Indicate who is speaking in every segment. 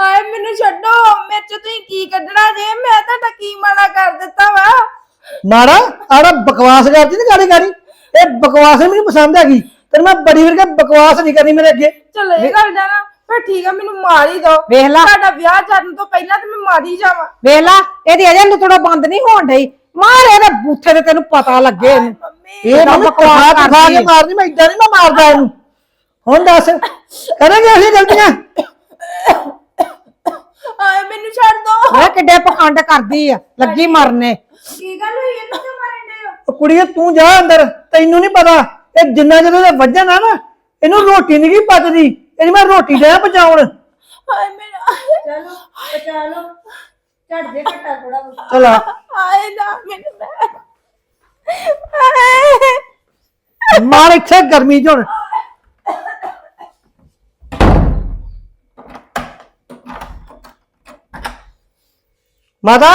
Speaker 1: ਹਾਏ ਮੈਨੂੰ ਛੱਡੋ ਮੇਰੇ ਚ ਤੁਸੀਂ ਕੀ ਕੱਢਣਾ ਜੇ? ਮੈਂ ਤੁਹਾਡਾ ਕੀ ਮਾੜਾ ਕਰ ਦਿੱਤਾ ਵਾ?
Speaker 2: ਮਾਰਾ ਆੜਾ ਬਕਵਾਸ ਕਰਦੀ ਤੇ ਗਾੜੀ ਗਾੜੀ। ਇਹ ਬਕਵਾਸ ਨੀ ਮੈਨੂੰ ਪਸੰਦ ਹੈਗੀ। ਤੇ ਮੈਂ ਬੜੀ ਵਾਰ ਬਕਵਾਸ ਨਹੀਂ ਕਰਨੀ ਮੇਰੇ ਅੱਗੇ।
Speaker 1: ਚਲੋ ਇਹ ਗੱਲ ਜਾਣਾ ਫਿਰ ਠੀਕ ਆ ਮੈਨੂੰ ਮਾਰ ਹੀ ਦੋ।
Speaker 3: ਵੇਖ ਲਾ।
Speaker 1: ਤੁਹਾਡਾ ਵਿਆਹ ਕਰਨ ਤੋਂ ਪਹਿਲਾਂ ਤੇ ਮੈਂ ਮਾਰ ਹੀ ਜਾਵਾਂ।
Speaker 3: ਵੇਖ ਲਾ ਇਹਦੀ ਅਜੇ ਲੁਤੜਾ ਬੰਦ ਨਹੀਂ ਹੋਣ ਡਈ। ਮਾਰ ਇਹਦੇ ਬੂਥੇ ਤੇ ਤੈਨੂੰ ਪਤਾ ਲੱਗੇ ਇਹਨੂੰ।
Speaker 1: ਮੰਮੀ।
Speaker 2: ਇਹ ਨਾ ਬਕਵਾਸ
Speaker 3: ਕਰਦੀ
Speaker 2: ਕੇ
Speaker 3: ਹੈ।
Speaker 2: ਮਾਰਨੀ ਮੈਂ ਇਦਾਂ ਨਹੀਂ ਮੈਂ ਮਾਰਦਾ ਇਹਨੂੰ। ਹੁਣ ਦੱਸ ਕਰਾਂਗੇ ਅਸੀਂ ਗਲਤੀਆਂ?
Speaker 1: ਹਾਏ ਮੈਨੂੰ ਛੱਡ ਦੋ।
Speaker 3: ਵੇ ਕਿੱਡੇ ਪਖੰਡ ਕਰਦੀ ਆ ਲੱਗੀ ਮਰਨੇ।
Speaker 1: ਕੀ ਗੱਲ ਹੋਈ? ਇਹਨੂੰ ਕਿਉਂ ਮਾਰਨ ਦੇ ਹੋ?
Speaker 2: ਉਹ ਕੁੜੀਏ ਤੂੰ ਜਾ ਅੰਦਰ ਤੈਨੂੰ ਨਹੀਂ ਪਤਾ। ਇਹ ਜਿੰਨਾ ਜਦੋਂ ਇਹ ਵੱਜਣ ਆ ਨਾ ਇਹਨੂੰ ਰੋਟੀ ਨਹੀਂ ਕੀ ਪਚਦੀ। ਇਹਦੀ ਮੈਂ ਰੋਟੀ ਦੇ ਪਚਾਉਣ
Speaker 1: ਹਾਏ ਮੇਰਾ
Speaker 4: ਚਲੋ ਬਚਾ ਲਓ। ਝੜ ਜੇ ਘਟਾ ਥੋੜਾ ਬਹੁਤ।
Speaker 2: ਚਲਾ
Speaker 1: ਹਾਏ ਨਾ ਮੈਨੂੰ ਮੈਂ ਹਾਏ
Speaker 2: ਮਾਰ ਇੱਥੇ ਗਰਮੀ ਚ ਹੁਣ। ਮਾਤਾ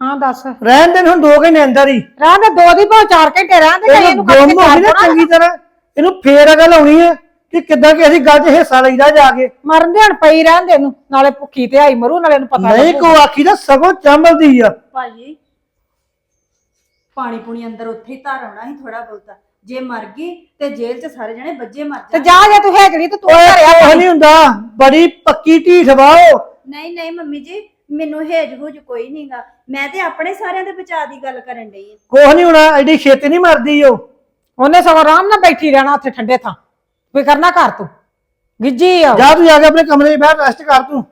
Speaker 3: ਹਾਂ ਦੱਸ।
Speaker 2: ਰਹਿਣ ਦੇ ਹੁਣ 2 ਘੰਟੇ ਅੰਦਰ ਹੀ।
Speaker 3: ਰਾਹ ਦੇ ਦੋ ਦੀ ਭਾਵੇਂ ਚਾਰ ਘੰਟੇ ਰਹਿਣ ਦੇ
Speaker 2: ਇਹਨੂੰ
Speaker 3: ਇਹਨੂੰ ਕੱਢ ਕੇ
Speaker 2: ਗੁੰਮ ਹੋ ਗਈ ਨਾ ਚੰਗੀ ਤਰ੍ਹਾਂ। ਇਹਨੂੰ ਫੇਰ ਅਗਲ ਆਉਣੀ ਹੈ ਕਿ ਕਿੱਦਾਂ ਕਿ ਅਸੀਂ ਗੱਲ 'ਚ ਹਿੱਸਾ ਲਈਦਾ ਜਾ ਕੇ।
Speaker 3: ਮਰਨ ਦੇ ਹਣ ਪਈ ਰਹਿਣ ਦੇ ਇਹਨੂੰ ਨਾਲੇ ਭੁੱਖੀ ਤੇ ਆਈ ਮਰੂ ਨਾਲੇ ਇਹਨੂੰ ਪਤਾ
Speaker 2: ਨਹੀਂ
Speaker 3: ਲੱਗੂ।
Speaker 2: ਕੋ ਆਖੀ ਦਾ ਸਗੋਂ ਚੰਬਲਦੀ ਆ।
Speaker 4: ਭਾਜੀ ਪਾਣੀ ਪੂਣੀ ਅੰਦਰ ਉੱਥੇ ਹੀ ਧਰ ਆਉਣਾ ਸੀ ਥੋੜਾ ਬਹੁਤਾ। ਜੇ ਮਰ ਗਈ ਤੇ ਜੇਲ੍ਹ 'ਚ ਸਾਰੇ ਜਣੇ ਬੱਜੇ ਮਰ
Speaker 3: ਤੇ
Speaker 4: ਜਾਣ।
Speaker 3: ਜਾ ਜੇ ਤੂੰ ਹੈਜੜੀ ਤੇ ਤੂੰ
Speaker 2: ਓਏ
Speaker 3: ਘਰੇ ਆ
Speaker 2: ਕੁਛ ਨਹੀਂ ਹੁੰਦਾ। ਬੜੀ ਪੱਕੀ ਢੀਠ ਵਾਓ।
Speaker 4: ਨਹੀਂ ਨਹੀਂ ਮੰਮੀ ਜੀ ਮੈਨੂੰ ਹੇਜ ਹੁਜ ਕੋਈ ਨਹੀਂਗਾ ਮੈਂ ਤੇ ਆਪਣੇ ਸਾਰਿਆਂ ਦੇ ਬਚਾਅ ਦੀ ਗੱਲ ਕਰਨ ਡਈ ਆ।
Speaker 2: ਕੁਛ ਨਹੀਂ ਹੋਣਾ ਐਡੀ ਛੇਤੀ ਨਹੀਂ ਮਰਦੀ ਉਹ।
Speaker 3: ਉਹਨੇ ਸਗੋਂ ਆਰਾਮ ਨਾਲ ਬੈਠੀ ਰਹਿਣਾ ਉੱਥੇ ਠੰਡੇ ਥਾਂ। ਕੋਈ ਕਰਨਾ ਘਰ ਤੂੰ। ਗਿੱਜੀ ਆ ਉਹ।
Speaker 2: ਜਾ ਤੂੰ ਜਾ ਕੇ ਆਪਣੇ ਕਮਰੇ 'ਚ ਬੈਠ ਰੈਸਟ ਕਰ ਤੂੰ।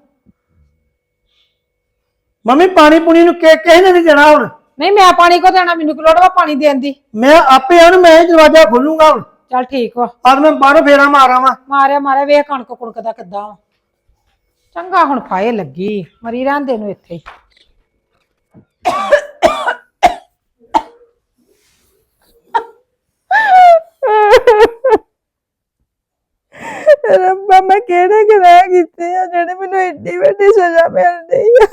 Speaker 2: ਮੰਮੀ ਪਾਣੀ ਪੁਣੀ ਨੂੰ ਕਿ ਕਿਸੇ ਨੇ ਨਹੀਂ ਦੇਣਾ ਹੁਣ।
Speaker 3: ਨਹੀਂ ਮੈਂ ਪਾਣੀ ਕੋ ਦੇਣਾ ਮੈਨੂੰ ਕਿ ਲੋੜ ਵਾ ਪਾਣੀ ਦੇਣ ਦੀ?
Speaker 2: ਮੈਂ ਆਪੇ ਉਹਨੂੰ ਮੈਂ ਹੀ ਦਰਵਾਜ਼ਾ ਖੋਲੂੰਗਾ ਹੁਣ।
Speaker 3: ਚੱਲ ਠੀਕ ਵਾ।
Speaker 2: ਅੱਜ ਮੈਂ ਬਾਹਰੋਂ ਫੇਰਾ ਮਾਰਾਂ ਵਾ।
Speaker 3: ਮਾਰਿਆ ਮਾਰਿਆ ਵੇਖ ਕਣਕ ਕੁਣਕ ਦਾ ਕਿੱਦਾਂ ਵਾ। ਚੰਗਾ ਹੁਣ ਫਾਏ ਲੱਗੀ, ਮਰੀ ਰਹਿੰਦੇ ਨੂੰ ਇੱਥੇ ਹੀ।
Speaker 1: ਰੱਬਾ, ਮੈਂ ਕਿਹੜੇ ਗੁਨਾਹ ਕੀਤੇ ਆ ਜਿਹੜੇ ਮੈਨੂੰ ਏਡੀ ਵੱਡੀ ਸਜ਼ਾ ਮਿਲਦੀ ਆ?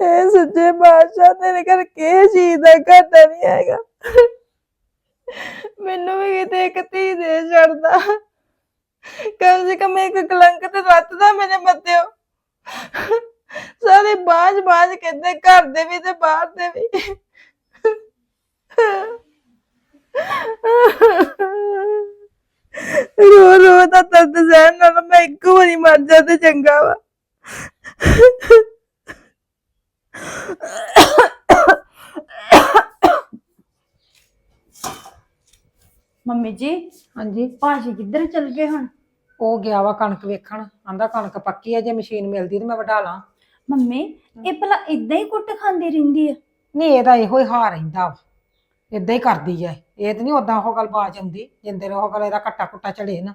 Speaker 1: ਇਹ ਸੱਚੇ ਬਾਦਸ਼ਾਹ ਤੇਰੇ ਘਰ ਕਿਸੇ ਚੀਜ਼ ਦਾ ਘਾਟਾ ਨਹੀਂ ਹੈਗਾ। ਮੈਨੂੰ ਵੀ ਕਿਤੇ ਇੱਕ ਧੀ ਦੇ ਛੱਡਦਾ। ਕਮ ਸੇ ਕਮ ਇੱਕ ਕਲੰਕ ਤੇ ਰੱਤ ਮੇਰੇ ਮੱਤਿਓ ਸਾਰੇ ਬਾਜ ਬਾਜ ਕਹਿੰਦੇ, ਘਰ ਦੇ ਵੀ ਤੇ ਬਾਹਰ ਦੇ ਵੀ। ਰੋ ਰੋ ਤਾਂ ਦਰਦ ਸਹਿਣ ਨਾਲ ਮੈਂ ਇੱਕ ਵਾਰੀ ਮਰ ਜਾ ਤੇ ਚੰਗਾ ਵਾ।
Speaker 4: ਮੰਮੀ ਜੀ
Speaker 3: ਹਾਂਜੀ।
Speaker 4: ਭਾਜੀ ਕਿੱਧਰ ਚਲ ਗਏ ਹੁਣ?
Speaker 3: ਉਹ ਗਿਆ ਵਾ ਕਣਕ ਵੇਖਣ ਆਂਦਾ ਕਣਕ ਪੱਕੀ ਆ ਜੇ ਮਸ਼ੀਨ ਮਿਲਦੀ ਤੇ ਮੈਂ ਵਢਾ ਲਾਂ।
Speaker 4: ਮੰਮੀ ਇਹ ਭਲਾ ਇਦਾਂ ਹੀ ਕੁੱਟ ਖਾਂਦੀ ਰਹਿੰਦੀ ਆ?
Speaker 3: ਨਹੀਂ ਇਹਦਾ ਇਹੋ ਹੀ ਹਾਰ ਰਹਿੰਦਾ ਵਾ। ਇਦਾਂ ਹੀ ਕਰਦੀ ਐ ਇਹ ਤੇ ਨਹੀਂ ਉਦਾਂ ਉਹ ਗੱਲ ਬਾਜ ਆਉਂਦੀ ਜਿੰਦੇ ਉਹ ਗੱਲ ਇਹਦਾ ਕੱਟਾ ਕੁੱਟਾ ਚੜੇ ਨਾ।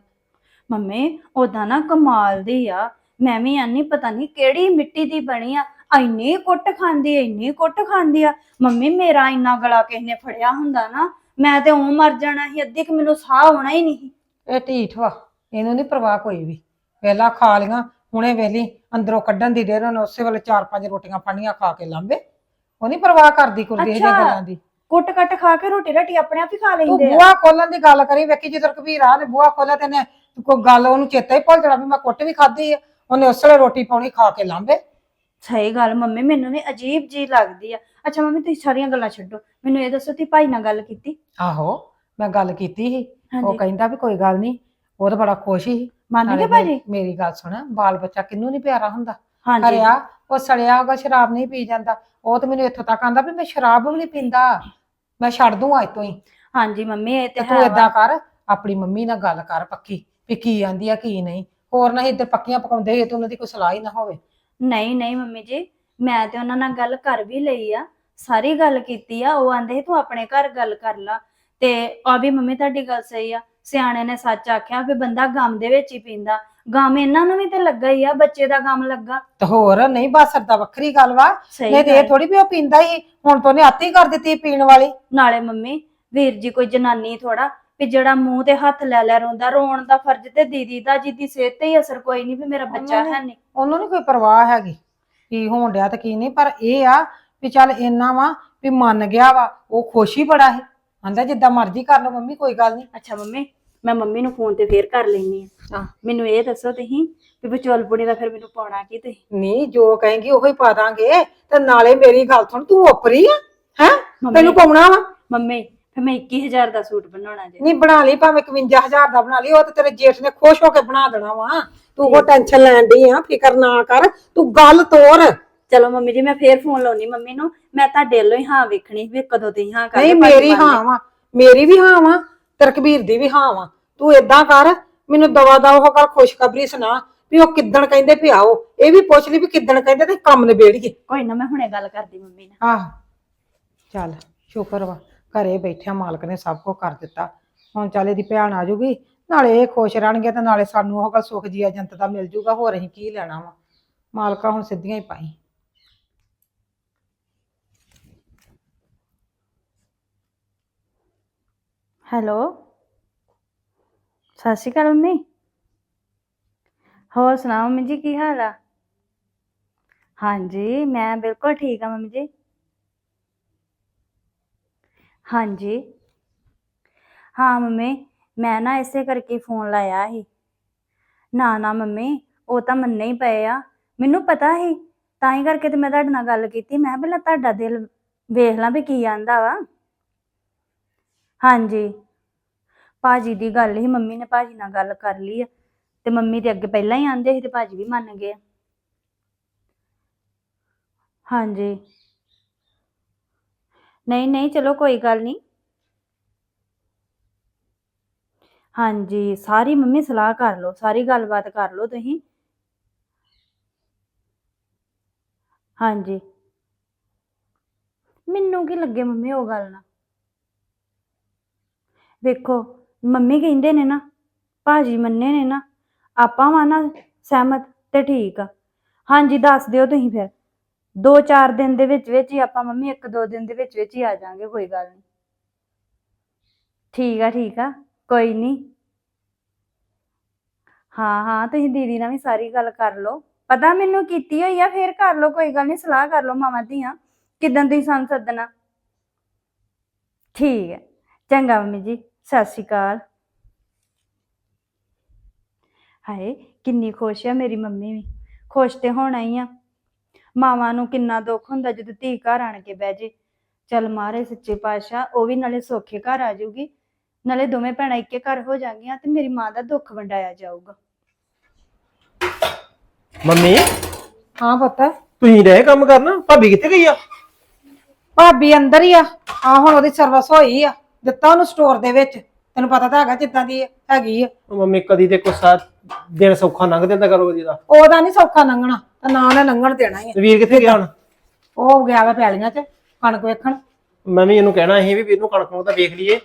Speaker 4: ਮੰਮੀ ਉਹਦਾ ਨਾ ਕਮਾਲ ਦੀ ਆ। ਮੈਂ ਵੀ ਆਨੀ ਪਤਾ ਨਹੀਂ ਕਿਹੜੀ ਮਿੱਟੀ ਦੀ ਬਣੀ ਆ। ਇੰਨੀ ਕੁੱਟ ਖਾਂਦੀ ਆ ਇੰਨੀ ਕੁੱਟ ਖਾਂਦੀ ਆ। ਮੰਮੀ ਮੇਰਾ ਇੰਨਾ ਗਲਾ ਕਿਸੇ ਨੇ ਫੜਿਆ ਹੁੰਦਾ ਨਾ ਮੈਂ ਤੇ ਉਹ ਮਰ ਜਾਣਾ ਸੀ ਅੱਧੀ ਕਿ ਮੈਨੂੰ ਸਾਹ ਆਉਣਾ ਹੀ ਨਹੀਂ
Speaker 3: ਇਹ ਢੀਠ ਵਾ ਇਹਨੂੰ ਨਹੀਂ ਪਰਵਾਹ ਕੋਈ ਵੀ। ਵੇਲਾ ਖਾ ਲੀਆਂ ਹੁਣੇ ਵੇਲੀ ਅੰਦਰੋਂ ਕੱਢਣ ਦੀ ਦੇਰ ਉਹਨੇ ਉਸੇ ਵੇਲੇ ਚਾਰ ਪੰਜ ਰੋਟੀਆਂ ਫੜਨੀਆਂ ਖਾ ਕੇ ਲਾਂਬੇ ਉਹ ਨਹੀਂ ਪਰਵਾਹ ਕਰਦੀ ਕੁਰਦੀ ਇਹ। ਗੱਲਾਂ ਦੀ।
Speaker 4: ਕੁੱਟ ਕੱਟ ਖਾ ਕੇ ਰੋਟੀ ਰਾਟੀ ਆਪਣੇ ਆਪ ਹੀ ਖਾ
Speaker 3: ਤੂੰ
Speaker 4: ਲੈਂਦੇ ਆ?
Speaker 3: ਬੂਹਾ ਖੋਲਣ ਦੀ ਗੱਲ ਕਰੀ ਵੇਖੀ ਜਦੋਂ ਕਬੀਰ ਆ ਨੇ ਬੂਹਾ ਖੋਲਿਆ ਤੇ ਨੇ ਕੋਈ ਗੱਲ ਉਹਨੂੰ ਚੇਤਾ ਹੀ ਭੁੱਲ ਜਾਣਾ ਵੀ ਮੈਂ ਕੁੱਟ ਵੀ ਖਾਧੀ ਆ। ਉਹਨੇ ਉਸ ਵੇਲੇ ਰੋਟੀ ਪਾਉਣੀ ਖਾ ਕੇ ਲਾਂਬੇ
Speaker 4: ਸਹੀ ਗੱਲ ਮੰਮੀ ਮੈਨੂੰ ਵੀ ਅਜੀਬ ਜੀ ਲੱਗਦੀ ਆ। ਅੱਛਾ ਮੰਮੀ ਤੁਸੀਂ ਸਾਰੀਆਂ ਗੱਲਾਂ ਛੱਡੋ। ਮੈਨੂੰ ਇਹ ਦੱਸੋ ਤੁਸੀਂ ਭਾਈ ਨਾਲ ਗੱਲ ਕੀਤੀ?
Speaker 3: ਆਹੋ ਮੈਂ ਗੱਲ ਕੀਤੀ ਸੀ। ਉਹ
Speaker 4: ਹਾਂਜੀ।
Speaker 3: ਕਹਿੰਦਾ ਵੀ ਕੋਈ ਗੱਲ ਨਹੀਂ ਉਹ ਤਾਂ ਬੜਾ ਖੁਸ਼ ਸੀ।
Speaker 4: ਮੰਨ
Speaker 3: ਨਾਲੇ
Speaker 4: ਗਏ ਭਾਜੀ?
Speaker 3: ਮੇਰੀ ਗੱਲ ਸੁਣ ਬਾਲ ਬੱਚਾ ਕਿੰਨੂੰ ਨਹੀਂ ਪਿਆਰਾ ਹੁੰਦਾ?
Speaker 4: ਹਾਂਜੀ।
Speaker 3: ਹਰਿਆ ਉਹ ਸੜਿਆ ਹੋਗਾ ਸ਼ਰਾਬ ਨਹੀਂ ਪੀ ਜਾਂਦਾ। ਉਹ ਤੇ ਮੈਨੂੰ ਇੱਥੋਂ ਤੱਕ ਆਂਦਾ ਵੀ ਮੈਂ ਸ਼ਰਾਬ ਵੀ ਨਹੀਂ ਪੀਂਦਾ। ਮੈਂ ਛੱਡ ਦੂੰ ਅੱਜ ਤੋਂ ਹੀ।
Speaker 4: ਹਾਂਜੀ ਮੰਮੀ ਇਹ ਤੇ
Speaker 3: ਤੇ ਤੂੰ
Speaker 4: ਹੈ
Speaker 3: ਏਦਾਂ। ਕਰ ਆਪਣੀ ਮੰਮੀ ਨਾਲ ਗੱਲ ਕਰ ਪੱਕੀ ਵੀ ਕੀ ਆਂਦੀ ਆ ਕੀ ਨਹੀਂ। ਹੋਰ ਨਾ ਇੱਧਰ ਪੱਕੀਆਂ ਪਕਾਉਂਦੇ ਹੋਏ ਤੇ ਉਹਨਾਂ ਦੀ ਕੋਈ ਸਲਾਹ ਹੀ ਨਾ ਹੋਵੇ।
Speaker 4: ਨਹੀਂ ਨਹੀਂ ਮੰਮੀ ਜੀ ਮੈਂ ਤੇ ਉਹਨਾਂ ਨਾਲ ਗੱਲ ਕਰ ਵੀ ਲਈ ਆ। ਸਾਰੀ ਗੱਲ ਕੀਤੀ ਆ ਉਹ ਆਂਦੇ ਸੀ ਤੂੰ ਆਪਣੇ ਘਰ ਗੱਲ ਕਰ ਲਾ। ਤੇ ਆ ਵੀ ਮੰਮੀ ਤੁਹਾਡੀ ਗੱਲ ਸਹੀ ਆ। ਸਿਆਣੇ ਨੇ ਸੱਚ ਆਖਿਆ ਵੀ ਬੰਦਾ ਗਮ ਦੇ ਵਿੱਚ ਹੀ ਪੀਂਦਾ। ਗਮ ਇਹਨਾਂ ਨੂੰ ਵੀ ਤੇ ਲੱਗਾ ਹੀ ਆ ਬੱਚੇ ਦਾ ਗਮ ਲੱਗਾ।
Speaker 3: ਤੇ ਹੋਰ ਨਹੀਂ ਬਸ ਸਰਦਾ ਵੱਖਰੀ ਗੱਲ ਵਾ।
Speaker 4: ਸਹੀ
Speaker 3: ਨਹੀਂ ਤੇ ਇਹ
Speaker 4: ਗੱਲ।
Speaker 3: ਥੋੜੀ ਵੀ ਉਹ ਪੀਂਦਾ ਹੀ ਹੁਣ ਤੋਂ ਉਹਨੇ ਆਤੀ ਕਰ ਦਿੱਤੀ ਪੀਣ ਵਾਲੀ।
Speaker 4: ਨਾਲੇ ਮੰਮੀ ਵੀਰ ਜੀ ਕੋਈ ਜਨਾਨੀ ਥੋੜਾ ਵੀ ਜਿਹੜਾ ਮੂੰਹ ਤੇ ਹੱਥ ਲੈ ਲੈ ਰੋਂਦਾ ਰੋਣ ਦਾ ਫਰਜ਼ ਤੇ ਦੀਦੀ ਦਾ ਜਿੱਦੀ ਸਿਹਤ ਤੇ ਹੀ ਅਸਰ ਕੋਈ ਨਹੀਂ ਵੀ ਮੇਰਾ ਬੱਚਾ
Speaker 3: ਉਹਨਾਂ
Speaker 4: ਹੈ
Speaker 3: ਨੇ-
Speaker 4: ਨਹੀਂ।
Speaker 3: ਉਹਨੂੰ ਨਹੀਂ ਕੋਈ ਪਰਵਾਹ ਹੈਗੀ ਕੀ ਹੋਣ ਡਿਆ ਤੇ ਕੀ ਨਹੀਂ ਪਰ ਇਹ ਆ ਵੀ ਚੱਲ ਇੰਨਾ ਵਾ ਵੀ ਮੰਨ ਗਿਆ ਵਾ ਉਹ ਖੁਸ਼ ਹੀ ਬੜਾ ਹੈ ਆਂਦਾ ਜਿੱਦਾਂ ਮਰਜ਼ੀ ਕਰ ਲਓ ਮੰਮੀ ਕੋਈ ਗੱਲ ਨਹੀਂ
Speaker 4: ਅੱਛਾ ਮੰਮੀ ਮੈਂ ਮੰਮੀ ਨੂੰ ਫੋਨ ਤੇ ਫੇਰ ਕਰ ਲੈਣੀ ਆ। ਮੈਨੂੰ ਇਹ ਦੱਸੋ ਤੁਸੀਂ ਵੀ ਵਿਚੋਲਪੁਣੀ ਦਾ ਫਿਰ ਮੈਨੂੰ ਪਾਉਣਾ ਕੀ ਤੁਸੀਂ?
Speaker 3: ਨਹੀਂ ਜੋ ਕਹੇਂਗੀ ਉਹੀ ਪਾ ਦਾਂਗੇ। ਤੇ ਨਾਲੇ ਮੇਰੀ ਗੱਲ ਸੁਣ ਤੂੰ ਓਪਰੀ ਆ ਹੈ? ਤੈਨੂੰ ਪਾਉਣਾ ਵਾ?
Speaker 4: ਮੰਮੀ ਫਿਰ ਮੈਂ 21000 ਦਾ ਸੂਟ ਬਣਾਉਣਾ ਜੇ।
Speaker 3: ਨਹੀਂ ਬਣਾ ਲਈ ਭਾਵੇਂ 51000 ਦਾ ਬਣਾ ਲਈ ਉਹ ਤੇ ਤੇਰੇ ਜੇਠ ਨੇ ਖੁਸ਼ ਹੋ ਕੇ ਬਣਾ ਦੇਣਾ ਵਾ। ਤੂੰ ਉਹ ਟੈਨਸ਼ਨ ਲੈਣ ਦੀ ਆ ਫਿਕਰ ਨਾ ਕਰ ਤੂੰ ਗੱਲ ਤੋਰ।
Speaker 4: ਚਲੋ ਮੰਮੀ ਜੀ ਮੈਂ ਫੇਰ ਫੋਨ ਲਾਉਣੀ ਮੰਮੀ ਨੂੰ। ਮੈਂ ਤੁਹਾਡੇ ਵੱਲੋਂ ਹੀ ਹਾਂ ਵੇਖਣੀ ਵੀ ਕਦੋਂ ਤੁਸੀਂ ਹਾਂ ਕਰਦੇ
Speaker 3: ਨਹੀਂ ਮੇਰੀ ਹਾਂ ਵਾ। ਮੇਰੀ ਵੀ ਹਾਂ ਵਾ। ਤੇ ਰਕਬੀਰ ਦੀ ਵੀ ਹਾਂ ਵਾ। ਤੂੰ ਏਦਾਂ ਕਰ ਮੈਨੂੰ ਦਵਾ ਦਾ ਉਹ ਗੱਲ ਖੁਸ਼ਖਬਰੀ ਸੁਣਾ ਵੀ ਉਹ ਕਿੱਦਣ ਕਹਿੰਦੇ ਪਿਆਓ ਇਹ ਵੀ ਪੁੱਛ ਲਈ ਵੀ ਕਿੱਦਣ ਕਹਿੰਦੇ ਤੇ ਕੰਮ ਨਿਬੇੜੀਏ।
Speaker 4: ਕੋਈ ਨਾ ਮੈਂ ਹੁਣੇ ਗੱਲ ਕਰਦੀ ਮੰਮੀ ਨਾਲ।
Speaker 3: ਆਹ ਚੱਲ ਸ਼ੁਕਰ ਵਾ। ਘਰੇ ਬੈਠਿਆ ਮਾਲਕ ਨੇ ਸਭ ਕੁਝ ਕਰ ਦਿੱਤਾ। ਹੁਣ ਚੱਲ ਇਹਦੀ ਭੈਣ ਆ ਜੂਗੀ। ਨਾਲੇ ਇਹ ਖੁਸ਼ ਰਹਿਣਗੇ ਤੇ ਨਾਲੇ ਸਾਨੂੰ ਉਹ ਗੱਲ ਸੁਖ ਜੀ ਏਜੰਟ ਦਾ ਮਿਲ ਜੂਗਾ। ਹੋਰ ਅਸੀਂ ਕੀ ਲੈਣਾ ਵਾ? ਮਾਲਕਾ ਹੁਣ ਸਿੱਧੀਆਂ ਹੀ ਪਾਈ
Speaker 4: ਹੈਲੋ। ਸਤਿ ਸ਼੍ਰੀ ਅਕਾਲ ਮੰਮੀ। ਹੋਰ ਸੁਣਾਓ ਮੰਮੀ ਜੀ, ਕੀ ਹਾਲ ਆ? ਹਾਂਜੀ, ਮੈਂ ਬਿਲਕੁਲ ਠੀਕ ਆ ਮੰਮੀ ਜੀ। ਹਾਂਜੀ। ਹਾਂ ਮੰਮੀ, ਮੈਂ ਨਾ ਇਸੇ ਕਰਕੇ ਫੋਨ ਲਾਇਆ ਸੀ। ਨਾ ਨਾ ਮੰਮੀ, ਉਹ ਤਾਂ ਮੰਨੇ ਹੀ ਪਏ ਆ। ਮੈਨੂੰ ਪਤਾ ਸੀ, ਤਾਂ ਹੀ ਕਰਕੇ ਤੇ ਮੈਂ ਤੁਹਾਡੇ ਨਾਲ ਗੱਲ ਕੀਤੀ। ਮੈਂ ਕਿਹਾ ਪਹਿਲਾਂ ਤੁਹਾਡਾ ਦਿਲ ਵੇਖ ਲਾਂ ਵੀ ਕੀ ਆਂਦਾ ਵਾ। ਹਾਂਜੀ। ਭਾਜੀ ਦੀ ਗੱਲ ਹੀ ਮੰਮੀ ਨੇ ਭਾਜੀ ਨਾਲ ਗੱਲ ਕਰ ਲਈ ਆ। ਤੇ ਮੰਮੀ ਤੇ ਅੱਗੇ ਪਹਿਲਾਂ ਹੀ ਆਂਦੇ ਸੀ ਤੇ ਭਾਜੀ ਵੀ ਮੰਨ ਗਏ ਆ। ਹਾਂਜੀ। ਨਹੀਂ ਨਹੀਂ, ਚਲੋ ਕੋਈ ਗੱਲ ਨਹੀਂ। ਹਾਂਜੀ, ਸਾਰੀ ਮੰਮੀ ਸਲਾਹ ਕਰ ਲਓ, ਸਾਰੀ ਗੱਲਬਾਤ ਕਰ ਲਓ ਤੁਸੀਂ। ਹਾਂਜੀ। ਮੈਨੂੰ ਕੀ ਲੱਗੇ ਮੰਮੀ ਉਹ ਗੱਲ ਨਾਲ? ਵੇਖੋ, ਮੰਮੀ ਕਹਿੰਦੇ ਨੇ ਨਾ, ਭਾਜੀ ਮੰਨੇ ਨੇ ਨਾ, ਆਪਾਂ ਵਾਂ ਨਾ ਸਹਿਮਤ ਤੇ ਠੀਕ ਆ। ਹਾਂਜੀ, ਦੱਸ ਦਿਓ ਤੁਸੀਂ ਫਿਰ। ਦੋ ਚਾਰ ਦਿਨ ਦੇ ਵਿੱਚ ਵਿੱਚ ਹੀ ਆਪਾਂ ਮੰਮੀ, ਇੱਕ ਦੋ ਦਿਨ ਦੇ ਵਿੱਚ ਵਿੱਚ ਹੀ ਆ ਜਾਾਂਗੇ, ਕੋਈ ਗੱਲ ਨਹੀਂ। ਠੀਕ ਆ ਠੀਕ ਆ, ਕੋਈ ਨਹੀਂ। ਹਾਂ ਹਾਂ, ਤੁਸੀਂ ਦੀਦੀ ਨਾਲ ਵੀ ਸਾਰੀ ਗੱਲ ਕਰ ਲਓ। ਪਤਾ ਮੈਨੂੰ ਕੀਤੀ ਹੋਈ ਆ, ਫਿਰ ਕਰ ਲਓ, ਕੋਈ ਗੱਲ ਨਹੀਂ, ਸਲਾਹ ਕਰ ਲਓ ਮਾਮਾ ਧੀਆਂ, ਕਿਦਾਂ ਤੁਸੀਂ ਸਾਨੂੰ ਸੱਦਣਾ। ਠੀਕ ਹੈ, ਚੰਗਾ ਮੰਮੀ ਜੀ। ਸਤਿ ਸ਼੍ਰੀ ਅਕਾਲ। ਹਾਏ ਕਿੰਨੀ ਖੁਸ਼ ਆ ਮੇਰੀ ਮੰਮੀ ਵੀ। ਖੁਸ਼ ਤੇ ਹੋਣਾ ਹੀ ਆ। ਮਾਵਾਂ ਨੂੰ ਕਿੰਨਾ ਦੁੱਖ ਹੁੰਦਾ ਜਦੋਂ ਧੀ ਘਰ ਆਣ ਕੇ ਬਹਿ ਜੇ। ਚੱਲ ਮਾਰੇ ਸੱਚੇ ਪਾਤਸ਼ਾਹ ਉਹ ਵੀ ਨਾਲੇ ਸੌਖੇ ਘਰ ਆ ਜਾਊਗੀ। ਨਾਲੇ ਦੋਵੇਂ ਭੈਣਾਂ ਇੱਕੇ ਘਰ ਹੋ ਜਾਣਗੀਆਂ ਤੇ ਮੇਰੀ ਮਾਂ ਦਾ ਦੁੱਖ ਵੰਡਾਇਆ ਜਾਊਗਾ।
Speaker 5: ਮੰਮੀ?
Speaker 3: ਹਾਂ ਪੁੱਤ।
Speaker 5: ਤੁਸੀਂ ਰਹੇ ਕੰਮ ਕਰਨਾ ਭਾਬੀ ਕਿੱਥੇ ਗਈ ਆ?
Speaker 3: ਭਾਬੀ ਅੰਦਰ ਹੀ ਆ। ਆ ਹੁਣ ਉਹਦੀ ਸਰਵਿਸ ਹੋਈ ਆ। ਦਿੱਤਾ ਉਹਨੂੰ ਸਟੋਰ ਦੇ ਵਿੱਚ। ਤੈਨੂੰ ਪਤਾ ਤਾਂ ਹੈਗਾ ਜਿੱਦਾਂ ਦੀ ਹੈਗੀ ਆ।
Speaker 5: ਉਹ ਮੰਮੀ ਕਦੀ ਤੇ ਗੁੱਸਾ ਦਿਨ ਸੌਖਾ ਲੰਘ ਦਿੰਦਾ ਕਰੋ ਜੀ ਦਾ।
Speaker 3: ਉਹਦਾ ਨਹੀਂ ਸੌਖਾ ਲੰਘਣਾ ਤੇ ਨਾ ਉਹਨੇ ਲੰਘਣ ਦੇਣਾ ਹੀ ਆ।
Speaker 5: ਤੇ ਵੀਰ ਕਿੱਥੇ ਗਿਆ ਹੁਣ?
Speaker 3: ਉਹ ਗਿਆ ਵਾ ਪੈਲੀਆਂ 'ਚ ਕਣਕ ਵੇਖਣ।
Speaker 5: ਮੈਂ ਵੀ ਇਹਨੂੰ ਕਹਿਣਾ ਸੀ ਵੀ ਵੀਰ ਨੂੰ ਕਣਕ ਨੂੰ ਤਾਂ ਵੇਖ ਲਈਏ।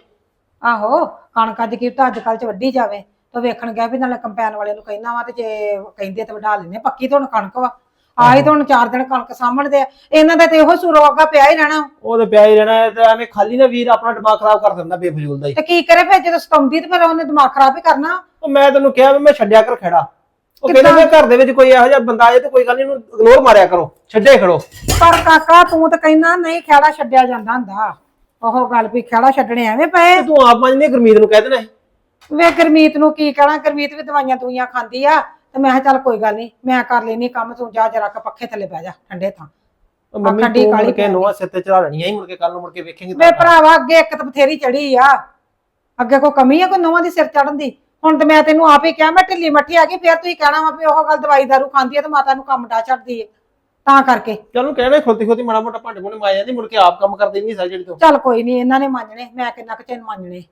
Speaker 3: ਆਹੋ ਕਣਕ ਅੱਜ ਕੀ ਤਾਂ ਅੱਜ ਕੱਲ 'ਚ ਵੱਢੀ ਜਾਵੇ। ਤਾਂ ਵੇਖਣ ਗਿਆ ਵੀ ਨਾਲੇ ਕੰਪੈਨ ਵਾਲੇ ਨੂੰ ਕਹਿਣਾ ਵਾ ਤੇ ਜੇ ਕਹਿੰਦੇ ਤਾਂ ਵਢਾ ਲੈਨੇ ਪੱਕੀ ਤਾਂ ਹੁਣ ਕਣਕ ਵਾ। ਆਏ ਤਾਂ ਹੁਣ ਚਾਰ ਦਿਨ ਕਣਕ ਸਾਂਭਣਦੇ ਆ। ਇਹਨਾਂ ਦਾ ਤੇ ਇਹੋ ਸੁਰੋ ਅੱਗਾ ਪਿਆ ਹੀ ਰਹਿਣਾ।
Speaker 5: ਉਹ ਤੇ ਪਿਆ ਹੀ ਰਹਿਣਾ ਹੈ ਤੇ ਐਵੇਂ ਖਾਲੀ ਨਾ ਵੀਰ ਆਪਣਾ ਦਿਮਾਗ ਖਰਾਬ ਕਰ ਦਿੰਦਾ ਬੇਫਜ਼ੂਲ ਦਾ ਹੀ।
Speaker 3: ਤੇ ਕੀ ਕਰੇ ਫਿਰ ਜਦੋਂ ਸਤੰਬੀ ਤੇ ਫਿਰ ਉਹਨੇ ਦਿਮਾਗ ਖਰਾਬ ਹੀ ਕਰਨਾ।
Speaker 5: ਉਹ ਮੈਂ ਤੈਨੂੰ ਕਿਹਾ ਵੀ ਮੈਂ ਛੱਡਿਆ ਕਰ ਖੇੜਾ। ਉਹ ਕਹਿੰਦਾ ਮੈਂ ਘਰ ਦੇ ਵਿੱਚ ਕੋਈ ਇਹੋ ਜਿਹਾ ਬੰਦਾ ਆਏ ਤੇ ਕੋਈ ਗੱਲ ਨਹੀਂ ਇਹਨੂੰ ਇਗਨੋਰ ਮਾਰਿਆ ਕਰੋ ਛੱਡੇ ਖੜੋ।
Speaker 3: ਪਰ ਕਾਕਾ ਤੂੰ ਤਾਂ ਕਹਿੰਦਾ ਨਹੀਂ ਖੇੜਾ ਛੱਡਿਆ ਜਾਂਦਾ ਹੁੰਦਾ। ਉਹ ਗੱਲ ਵੀ ਖੇੜਾ ਛੱਡਣੇ ਐਵੇਂ ਪਏ।
Speaker 5: ਤੇ ਤੂੰ ਆਪ ਮੰਨ ਨੇ ਗੁਰਮੀਤ ਨੂੰ ਕਹਿ ਦੇਣਾ ਸੀ।
Speaker 3: ਵੇ ਗਰਮੀਤ ਨੂੰ ਕੀ ਕਹਿਣਾ ਗਰਮੀਤ ਵੀ ਦਵਾਈਆਂ ਦੂਈਆਂ ਖਾਂਦੀ ਆ। ਤੇ ਮੈਂ ਕਿਹਾ ਚੱਲ ਕੋਈ ਗੱਲ ਨਹੀਂ ਮੈਂ ਕਰ ਲੈਨੀ ਕੰਮ ਤੂੰ ਜਾ ਜਰਾ ਕੇ ਪੱਖੇ ਥੱਲੇ ਬਹਿ ਜਾ ਠੰਡੇ ਥਾਂ।
Speaker 5: ਉਹ ਮੰਮੀ ਤੂੰ
Speaker 3: ਕਾਹਲੀ
Speaker 5: ਮੁੜ ਕੇ
Speaker 3: ਪੈ
Speaker 5: ਨੋਆ ਸਿਰ ਤੇ ਚੜਾ ਲੈਣੀ ਆ ਮੁੜ ਕੇ ਕੱਲ ਨੂੰ ਮੁੜ ਕੇ ਵੇਖੇਂਗੇ
Speaker 3: ਵੇ ਭਰਾਵਾ ਅੱਗੇ ਇੱਕ ਤਾਂ ਬਥੇਰੀ ਚੜੀ ਆ। ਅੱਗੇ ਕੋਈ ਕਮੀ ਆ ਕੋਈ ਨਵਾਂ ਦੀ ਸਿਰ ਚੜਨ ਦੀ? ਹੁਣ ਤੇ ਮੈਂ ਤੈਨੂੰ ਆਪ ਹੀ ਕਿਹਾ ਮੈਂ ਢਿੱਲੀ ਮੱਠੀ ਆ ਗਈ ਫਿਰ ਤੁਸੀਂ ਕਹਿਣਾ ਵਾ ਵੀ ਉਹ ਗੱਲ ਦਵਾਈ ਦਾਰੂ ਖਾਂਦੀ ਆ ਤੇ ਮਾਤਾ ਨੂੰ ਕੰਮ ਡਾ ਛੱਡਦੀ ਏ ਤਾਂ ਕਰਕੇ।
Speaker 5: ਚਲ ਨੂੰ ਕਹਿਣਾ ਖੋਤੀ ਖੋਤੀ ਮਾੜਾ ਮੋਟਾ ਭਾਂਡੇ ਭੁੰਡੇ ਮਾਇਆ ਜਾਂਦੀ ਮੁੜ ਕੇ ਆਪ ਕੰਮ ਕਰਦੀ ਨਹੀਂ ਸਾਰੀ ਜਿਹੜੀ ਤੋਂ।
Speaker 3: ਚੱਲ ਕੋਈ ਨਹੀਂ ਇਹਨਾਂ ਨੇ ਮੰਨਣੇ ਮੈਂ ਕਿੰਨਾ ਕੁ ਚਿਰ ਮੰਨਣੇ